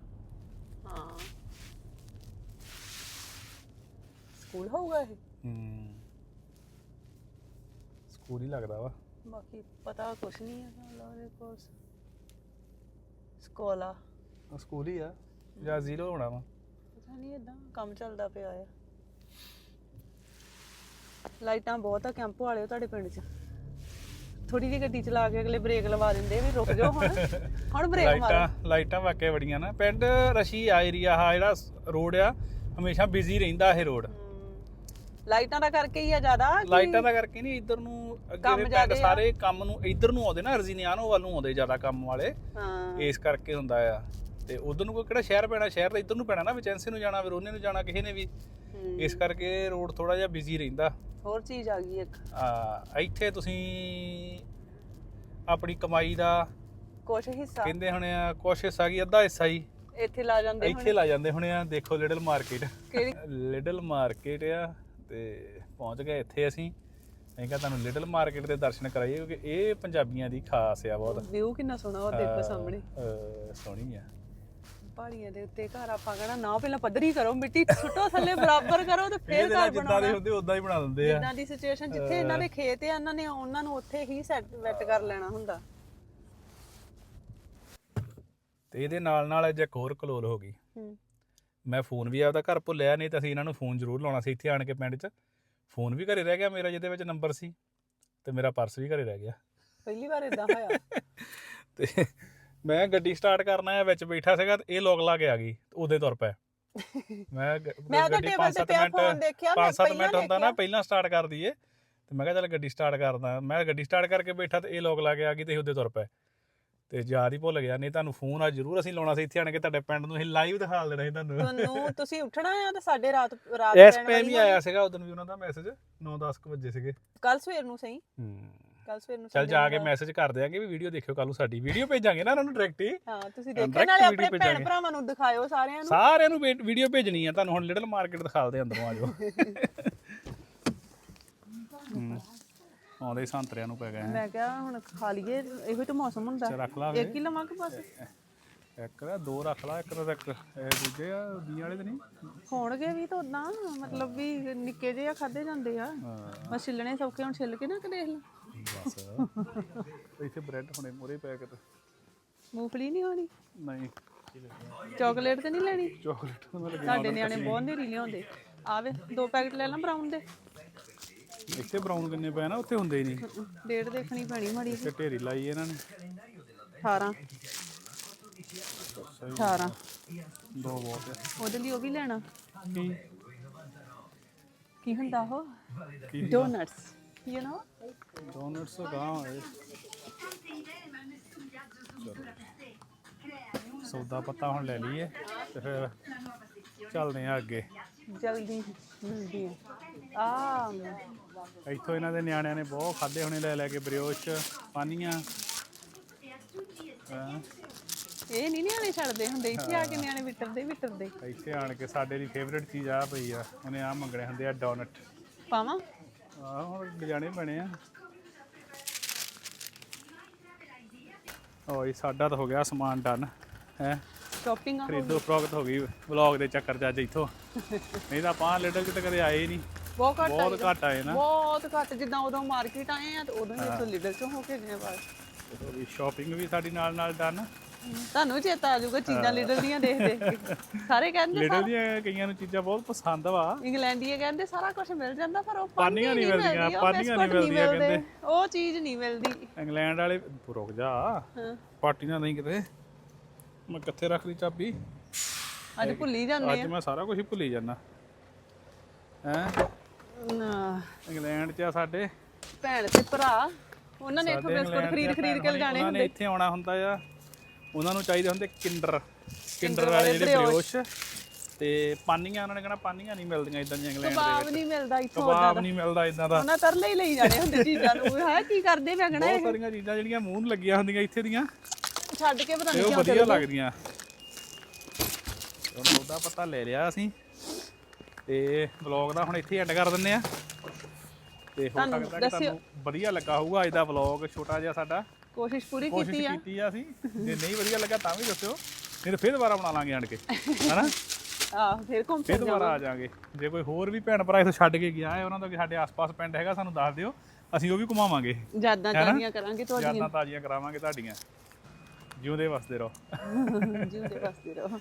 ਹਾਂ। ਸਕੂਲ ਹੋਊਗਾ ਇਹ? ਹੂੰ। ਸਕੂਲ ਹੀ ਲੱਗਦਾ ਵਾ। ਬਾਕੀ ਪਤਾ ਕੁਛ ਨਹੀਂ ਹੈ ਉਹਦੇ ਕੋਲ ਸਕੋਲਾ। ਉਹ ਸਕੂਲ ਹੀ ਆ। ਜਾਂ ਜ਼ੀਰੋ ਹੋਣਾ ਵਾ। ਪਤਾ ਨਹੀਂ ਇਦਾਂ ਕੰਮ ਚੱਲਦਾ ਪਿਆ ਆ। ਲਾਈਟਾਂ ਬਹੁਤ ਆ ਕੈਂਪ ਵਾਲਿਓ ਤੁਹਾਡੇ ਪਿੰਡ 'ਚ। ਥੋੜੀ ਜਿਹੀ ਗੱਡੀ ਚਲਾ ਕੇ ਅਗਲੇ ਬ੍ਰੇਕ ਲਵਾ ਦਿੰਦੇ ਵੀ ਰੁਕ ਜਾਓ ਹੁਣ। ਹੁਣ ਬ੍ਰੇਕ ਮਾਰੋ। ਲਾਈਟਾਂ ਲਾਈਟਾਂ ਵਾਕਿਆ ਬੜੀਆਂ ਨਾ। ਪਿੰਡ ਰਸ਼ੀ ਆ ਏਰੀਆ ਆ ਜਿਹੜਾ ਰੋਡ ਆ ਹਮੇਸ਼ਾ ਬਿਜ਼ੀ ਰਹਿੰਦਾ ਇਹ ਰੋਡ ਲਾਈਟਾਂ ਦਾ ਕਰਕੇ ਹੀ ਆ ਜ਼ਿਆਦਾ ਕਿ ਲਾਈਟਾਂ ਦਾ ਕਰਕੇ ਨਹੀਂ ਇੱਧਰ ਨੂੰ ਅੱਗੇ ਦੇ ਪਿੰਡ ਜ਼ਿਆਦੇ ਆ। ਸਾਰੇ ਕੰਮ ਨੂੰ ਇੱਧਰ ਨੂੰ ਆਉਂਦੇ ਨਾ ਅਰਜ਼ੀਨੀਆਨੋ ਵੱਲ ਨੂੰ ਆਉਂਦੇ ਜ਼ਿਆਦਾ ਕੰਮ ਵਾਲੇ। ਹਾਂ। ਇਸ ਕਰਕੇ ਹੁੰਦਾ ਆ। ਤੇ ਉਧਰ ਨੂੰ ਕੋਈ ਕਿਹੜਾ ਸ਼ਹਿਰ ਪੈਣਾ ਸ਼ਹਿਰ ਤਾਂ ਇੱਧਰ ਨੂੰ ਪੈਣਾ ਨਾ ਵਿਚੈਂਸੀ ਨੂੰ ਜਾਣਾ ਵਰੋਨੇ ਨੂੰ ਜਾਣਾ ਕਿਸੇ ਨੇ ਵੀ। ਹਮ, ਇਸ ਕਰਕੇ ਰੋਡ ਥੋੜਾ ਜਿਹਾ ਬਿਜ਼ੀ ਰਹਿੰਦਾ। ਹੋਰ ਚੀਜ਼ ਆ ਗਈ ਇੱਕ। ਆ ਇੱਥੇ ਤੁਸੀਂ ਆਪਣੀ ਕਮਾਈ ਦਾ ਕੁਛ ਹਿੱਸਾ। ਕਹਿੰਦੇ ਹੋਣੇ ਆ ਕੁਛ ਹਿੱਸਾ ਕੀ ਅੱਧਾ ਹਿੱਸਾ ਹੀ। ਇੱਥੇ ਲਾ ਜਾਂਦੇ ਹੁਣ। ਇੱਥੇ ਲਾ ਜਾਂਦੇ ਹੋਣੇ ਆ ਦੇਖੋ ਲਿਟਲ ਮਾਰਕੀਟ ਕਿਹੜੀ? ਲਿਟਲ ਮਾਰਕੀਟ ਆ। ਤੇ ਪਹੁੰਚ ਗਏ ਇੱਥੇ ਅਸੀਂ। ਅਸੀਂ ਕਿਹਾ ਤੁਹਾਨੂੰ ਲਿਟਲ ਮਾਰਕੀਟ ਦੇ ਦਰਸ਼ਨ ਕਰਾਈਏ ਕਿਉਂਕਿ ਇਹ ਪੰਜਾਬੀਆਂ ਦੀ ਖਾਸ ਆ ਬਹੁਤ। ਵਿਊ ਕਿੰਨਾ ਸੋਹਣਾ ਉਹ ਦੇਖੋ ਸਾਹਮਣੇ। ਅਹ, ਸੋਹਣੀ ਆ। ਪਹਾੜੀਆਂ ਦੇ ਉੱਤੇ ਘਰ ਆਪਾਂ ਕਹਣਾ ਨਾ ਪਹਿਲਾਂ ਪੱਧਰੀ ਕਰੋ ਮਿੱਟੀ ਸੁੱਟੋ ਥੱਲੇ ਬਰਾਬਰ ਕਰੋ ਤੇ ਫਿਰ ਇਹਦੇ ਘਰ ਨਾਲ ਜਿੱਦਾਂ ਦੇ ਬਣਾਉਣਾ। ਹੁੰਦੇ ਉਦਾਂ ਹੀ ਬਣਾ ਦਿੰਦੇ ਆ। ਜਿੱਦਾਂ ਦੀ ਸਿਚੁਏਸ਼ਨ ਜਿੱਥੇ ਇਹਨਾਂ ਦੇ ਖੇਤ ਆ ਇਹਨਾਂ ਨੇ ਉਹਨਾਂ ਨੂੰ ਉੱਥੇ ਹੀ ਸੈੱਟ ਵੈਟ ਕਰ ਲੈਣਾ ਹੁੰਦਾ। ਤੇ ਇਹਦੇ ਨਾਲ ਨਾਲ ਅੱਜ ਇੱਕ ਹੋਰ ਕਲੋਲ ਹੋ ਗਈ। ਹੂੰ। ਮੈਂ ਫੋਨ ਵੀ ਆਪਦਾ ਘਰ ਭੁੱਲਿਆ ਨਹੀਂ ਤਾਂ ਅਸੀਂ ਇਹਨਾਂ ਨੂੰ ਫੋਨ ਜ਼ਰੂਰ ਲਾਉਣਾ ਸੀ ਇੱਥੇ ਆਣ ਕੇ ਪਿੰਡ 'ਚ। ਫੋਨ ਵੀ ਘਰੇ ਰਹਿ ਗਿਆ ਮੇਰਾ ਜਿਹਦੇ ਵਿੱਚ ਨੰਬਰ ਸੀ ਤੇ ਮੇਰਾ ਪਰਸ ਵੀ ਘਰੇ ਰਹਿ ਗਿਆ। ਪਹਿਲੀ ਵਾਰ ਇਦਾਂ ਹੋਇਆ। ਤੇ ਮੈਂ ਗੱਡੀ ਸਟਾਰਟ ਕਰਨਾ ਹੈ ਵਿੱਚ ਬੈਠਾ ਸੀਗਾ ਤੇ ਇਹ ਲੋਕ ਲਾ ਕੇ ਆ ਗਈ ਉਹਦੇ ਤੁਰ ਪਿਆ। ਮੈਂ ਮੈਂ ਗੱਡੀ ਟੇਬਲ ਤੇ ਪਿਆ ਫੋਨ ਦੇਖਿਆ ਮੈਂ 5-7 ਪਹਿਲਾਂ ਮਿੰਟ ਹੁੰਦਾ ਨਾ। ਪਹਿਲਾਂ ਸਟਾਰਟ ਕਰ ਦਈਏ ਤੇ ਮੈਂ ਕਿਹਾ ਚੱਲ ਗੱਡੀ ਸਟਾਰਟ ਕਰਦਾ। ਮੈਂ ਗੱਡੀ ਸਟਾਰਟ ਕਰਕੇ ਬੈਠਾ ਤੇ ਇਹ ਲੋਕ ਲਾ ਕੇ ਆ ਗਈ ਤੇ ਉਹਦੇ ਤੁਰ ਪਏ ਤੇ ਯਾਦ ਹੀ ਭੁੱਲ ਗਿਆ ਨਹੀਂ ਤੁਹਾਨੂੰ ਫੋਨ ਆ ਜ਼ਰੂਰ ਅਸੀਂ ਲਾਉਣਾ ਸੀ ਇੱਥੇ ਆਣ ਕੇ ਤੁਹਾਡੇ ਪਿੰਡ ਨੂੰ ਅਸੀਂ ਲਾਈਵ ਦਿਖਾ ਦੇਣਾ ਸੀ ਤੁਹਾਨੂੰ। ਤੁਹਾਨੂੰ ਤੁਸੀਂ ਉੱਠਣਾ ਆ ਤੇ ਸਾਡੇ ਰਾਤ ਰਾਤ ਇਸ ਟਾਈਮ ਹੀ ਆਇਆ ਸੀਗਾ ਉਦੋਂ ਵੀ ਉਹਨਾਂ ਦਾ ਮੈਸੇਜ 9-10 ਵਜੇ ਸੀਗੇ। ਕੱਲ ਸਵੇਰ ਨੂੰ ਸਹੀ? ਕੱਲ ਸਵੇਰ ਨੂੰ ਚੱਲ ਜਾ ਕੇ ਮੈਸੇਜ ਕਰ ਦਿਆਂਗੇ ਵੀ ਵੀਡੀਓ ਦੇਖਿਓ ਕੱਲ ਨੂੰ ਸਾਡੀ। ਵੀਡੀਓ ਭੇਜਾਂਗੇ ਨਾ ਉਹਨਾਂ ਨੂੰ ਡਾਇਰੈਕਟ ਹੀ। ਹਾਂ ਤੁਸੀਂ ਦੇਖਿਆ ਨਾਲੇ ਆਪਣੇ ਭੈਣ। ਭਰਾਵਾਂ ਨੂੰ ਦਿਖਾਇਓ ਸਾਰਿਆਂ ਨੂੰ। ਸਾਰਿਆਂ ਨੂੰ ਵੀਡੀਓ ਭੇਜਣੀ ਆ। ਤੁਹਾਨੂੰ ਹੁਣ ਲਿਟਲ ਮਾਰਕੀਟ ਦਿਖਾਲਦੇ ਅੰਦਰੋਂ ਆ ਜਾਓ। ਹੂੰ। ਆਉਂਦੇ ਹੀ ਸੰਤਰਿਆਂ ਨੂੰ ਪੈ ਗਏ ਮੈਂ ਕਿਹਾ ਹੁਣ ਖਾ ਲਈਏ ਇਹੋ ਹੀ ਤਾਂ ਮੌਸਮ ਹੁੰਦਾ। ਚ ਰੱਖ ਲਾ ਇੱਕ ਹੀ ਲਵਾਂ ਕਿ ਬਸ? ਇੱਕ ਦਾ ਦੋ ਰੱਖ ਲਾ ਇੱਕ ਦਾ ਇੱਕ। ਇਹ ਦੂਜੇ ਆ ਬੀ ਵਾਲੇ ਤੇ ਨਹੀਂ? ਹੋਣਗੇ ਵੀ ਤਾਂ ਉਦਾਂ ਮਤਲਬ ਵੀ ਨਿੱਕੇ ਜਿਹੇ ਆ ਖਾਦੇ ਜਾਂਦੇ ਆ। ਬਸ ਛਿੱਲਣੇ ਸੌਖੇ ਹੁਣ ਛਿੱਲ ਕੇ ਨਾ ਕਿ ਦੇਖ ਲਾ। ਬਸ। ਇੱਥੇ ਬ੍ਰੈਡ ਹੁਣੇ ਮੋਰੇ ਪੈ ਕੇ ਤੇ। ਮੂੰਗਫਲੀ ਨਹੀਂ ਹੋਣੀ? ਨਹੀਂ। ਚਾਕਲੇਟ ਤੇ ਨਹੀਂ ਲੈਣੀ? ਚਾਕਲੇਟ ਲੱਗੇ ਸਾਡੇ ਨਿਆਣੇ ਬਹੁਤ ਨੇਰੀ ਲਿਆਉਂਦੇ। ਆਵੇ ਦੋ ਪੈਕਟ ਲੈ ਲਾਂ ਬਰਾਊਨ ਦੇ। ਇੱਥੇ ਬਰਾਊਨ ਕਿੰਨੇ ਪਏ ਨਾ ਉੱਥੇ ਹੁੰਦੇ ਹੀ ਨਹੀਂ। ਡੇਟ ਦੇਖਣੀ ਪੈਣੀ ਮਾੜੀ ਤੇ ਢੇਰੀ ਲਾਈ ਇਹਨਾਂ ਨੇ। 18 18 ਦੋ ਬਹੁਤ ਉਹਦੇ ਲਈ ਉਹ ਵੀ ਲੈਣਾ। ਕੀ? ਕੀ ਹੁੰਦਾ ਉਹ? ਡੋਨਟਸ ਯੂ نو ਡੋਨਟਸ ਗਾਂ ਹੋਏ। ਸੌਦਾ ਪੱਤਾ ਹੁਣ ਲੈ ਲਈਏ ਤੇ ਫਿਰ ਚੱਲਦੇ ਆ ਅੱਗੇ। ਜਲਦੀ ਮਿਲਦੀ ਹੈ। ਆ। ਇੱਥੋਂ ਇਹਨਾਂ ਦੇ ਨਿਆਣਿਆਂ ਨੇ ਬਹੁਤ ਖਾਦੇ ਹੋਣੇ ਲੈ ਲੈ ਕੇ ਬਰਿਓਸ਼ ਪਾਨੀਆਂ। ਹਾਂ, ਇਹ ਨਹੀਂ ਨਿਆਣੇ ਛੱਡਦੇ ਹੁੰਦੇ ਇੱਥੇ ਆ ਕੇ ਨਿਆਣੇ ਵਿਟਰਦੇ ਵਿਟਰਦੇ। ਇੱਥੇ ਆਣ ਕੇ ਸਾਡੇ ਲਈ ਫੇਵਰੇਟ ਚੀਜ਼ ਆ ਪਈ ਆ ਉਹਨੇ ਆ ਮੰਗਣੇ ਹੁੰਦੇ ਆ ਡੋਨਟ ਪਾਵਾਂ? ਆਹ ਹੁਣ ਲਿਜਾਣੇ ਬਣੇ ਆ। ਓਏ ਸਾਡਾ ਤਾਂ ਹੋ ਗਿਆ ਸਮਾਨ ਡਨ ਹੈ? ਸ਼ਾਪਿੰਗ ਆ ਖਰੀਦੋ ਫਰੋਖਤ ਹੋ ਗਈ ਵਲੌਗ ਦੇ ਚੱਕਰ 'ਚ ਅੱਜ ਇੱਥੋਂ। ਨਹੀਂ ਤਾਂ ਆਪਾਂ ਲਿਟਲ ਕਿਤੇ ਕਦੇ ਆਏ ਹੀ ਨਹੀਂ। ਬਹੁਤ ਘੱਟ ਬਹੁਤ ਘੱਟ ਆਏ ਨਾ। ਬਹੁਤ ਘੱਟ ਜਿੱਦਾਂ ਉਦੋਂ ਮਾਰਕੀਟ ਆਏ ਆ ਤੇ ਉਦੋਂ ਹੀ ਇੱਥੋਂ ਲੀਡਰ ਚੋਂ ਹੋ ਕੇ ਗਏ ਬਸ ਵੀ ਸ਼ਾਪਿੰਗ ਵੀ ਸਾਡੀ ਨਾਲ ਨਾਲ ਡਨ ਤੁਹਾਨੂੰ ਚੇਤਾ ਆ ਜਾਊਗਾ ਚੀਜ਼ਾਂ ਲੀਡਰ ਦੀਆਂ ਦੇਖ ਦੇਖ ਕੇ। ਸਾਰੇ ਕਹਿੰਦੇ ਲਿਟਲ ਦੀਆਂ ਕਈਆਂ ਨੂੰ ਚੀਜ਼ਾਂ ਬਹੁਤ ਪਸੰਦ ਵਾ। ਇੰਗਲੈਂਡੀਏ ਕਹਿੰਦੇ ਸਾਰਾ ਕੁਝ ਮਿਲ ਜਾਂਦਾ ਪਰ ਉਹ ਪਾਨੀਆਂ ਨਹੀਂ ਮਿਲਦੀਆਂ, ਪਾਨੀਆਂ ਨਹੀਂ ਮਿਲਦੀਆਂ ਮਿਲਦੇ, ਕਹਿੰਦੇ। ਉਹ ਚੀਜ਼ ਨਹੀਂ ਮਿਲਦੀ। ਇੰਗਲੈਂਡ ਵਾਲੇ ਰੁਕ ਜਾ। ਹਾਂ। ਪਾਰਟੀ ਨਾਲ ਨਹੀਂ ਕਿਤੇ। ਮੈਂ ਕਿੱਥੇ ਰੱਖ ਲਈ ਚਾਬੀ? ਅੱਜ ਭੁੱਲੀ ਜਾਂਦੇ ਅੱਜ ਮੈਂ ਸਾਰਾ ਕੁਝ ਹੀ ਭੁੱਲੀ ਜਾਂਦਾ। ਹੈ? ਨਾ। ਇੰਗਲੈਂਡ 'ਚ ਆ ਸਾਡੇ। ਭੈਣ ਤੇ ਭਰਾ। ਉਹਨਾਂ ਨੇ ਇੱਥੋਂ ਸਾਡੇ ਬਿਸਕੁਟ ਇੰਗਲੈਂਡ ਖਰੀਦ ਦੀਆਂ ਖਰੀਦ ਕੇ ਭੈਣਾਂ ਉਹਨਾਂ ਨੇ ਹੁੰਦੇ। ਇੱਥੇ ਆਉਣਾ ਹੁੰਦਾ ਆ। ਉਹਨਾਂ ਨੂੰ ਚਾਹੀਦੇ ਹੁੰਦੇ ਕਿੰਡਰ। ਕਿੰਡਰ ਵਾਲੇ ਜਿਹੜੇ। ਬ੍ਰਿਓਸ਼। ਤੇ ਪਾਨੀਆਂ ਉਹਨਾਂ ਨੇ ਕਹਿਣਾ ਪਾਨੀਆਂ ਨਹੀਂ ਮਿਲਦੀਆਂ ਇਦਾਂ ਦੀਆਂ ਇੰਗਲੈਂਡ ਦੇ ਕਬਾਬ ਨਹੀਂ ਮਿਲਦਾ ਇੱਥੋਂ ਕਬਾਬ ਨਹੀਂ ਮਿਲਦਾ ਇਦਾਂ ਦਾ। ਉਹਨਾਂ ਤਰਲੇ ਹੀ ਲਈ ਜਾਣੇ ਹੁੰਦੇ ਚੀਜ਼ਾਂ ਨੂੰ। ਹੈ ਕੀ ਕਰਦੇ ਵਗਣਾ ਬਹੁਤ ਸਾਰੀਆਂ ਚੀਜ਼ਾਂ ਜਿਹੜੀਆਂ ਮੂੰਹ ਨੂੰ ਲੱਗੀਆਂ ਹੁੰਦੀਆਂ ਇੱਥੇ ਦੀਆਂ। ਛੱਡ ਕੇ ਪਤਾ ਤੇ ਨਹੀਂ ਉਹ ਕਿਉਂ ਵਧੀਆ। ਲੱਗਦੀਆਂ। ਹੁਣ ਉਹਦਾ ਪਤਾ ਲੈ ਲਿਆ ਅਸੀਂ। ਤੇ ਵਲੌਗ ਦਾ ਹੁਣ ਇੱਥੇ ਐਂਡ ਕਰ ਦਿੰਨੇ ਆ। ਤੇ ਹੋ ਤੁਹਾਨੂੰ ਸਕਦਾ ਕਿ ਤੁਹਾਨੂੰ ਵਧੀਆ ਲੱਗਾ ਹੋਊਗਾ ਅੱਜ ਦਾ ਵਲੌਗ ਛੋਟਾ ਜਿਹਾ ਸਾਡਾ। ਕੋਸ਼ਿਸ਼ ਪੂਰੀ ਕੋਸ਼ਿਸ਼ ਕੀਤੀ ਆ। ਕੀਤੀ ਆ ਅਸੀਂ। ਜੇ ਨਹੀਂ ਵਧੀਆ ਲੱਗਾ ਤਾਂ ਵੀ ਦੱਸਿਓ। ਨਹੀਂ ਤਾਂ ਫਿਰ ਦੁਬਾਰਾ ਬਣਾ ਲਾਂਗੇ ਆਣ ਕੇ। ਹਨਾ? ਆਹ ਫਿਰ ਘੁੰਮ ਫਿਰ ਫਿਰ ਦੁਬਾਰਾ ਆ ਜਾਾਂਗੇ। ਜੇ ਕੋਈ ਹੋਰ ਵੀ ਭੈਣ ਭਰਾ ਇੱਥੋਂ ਛੱਡ ਕੇ ਗਿਆ ਹੈ ਉਹਨਾਂ ਦਾ ਕਿ ਸਾਡੇ ਆਸ-ਪਾਸ ਪਿੰਡ ਹੈਗਾ ਸਾਨੂੰ ਦੱਸ ਦਿਓ। ਅਸੀਂ ਉਹ ਵੀ ਘੁਮਾਵਾਂਗੇ। ਜਾਦਾਂ ਤਾਜ਼ੀਆਂ ਕਰਾਂਗੇ ਤੁਹਾਡੀਆਂ। ਯਾਦਾਂ ਤਾਜ਼ੀਆਂ ਕਰਾਵਾਂਗੇ ਤੁਹਾਡੀਆਂ। ਜਿਉਂਦੇ ਵਸਦੇ ਰਹੋ। ਜਿਉਂਦੇ ਵਸਦੇ ਰਹੋ।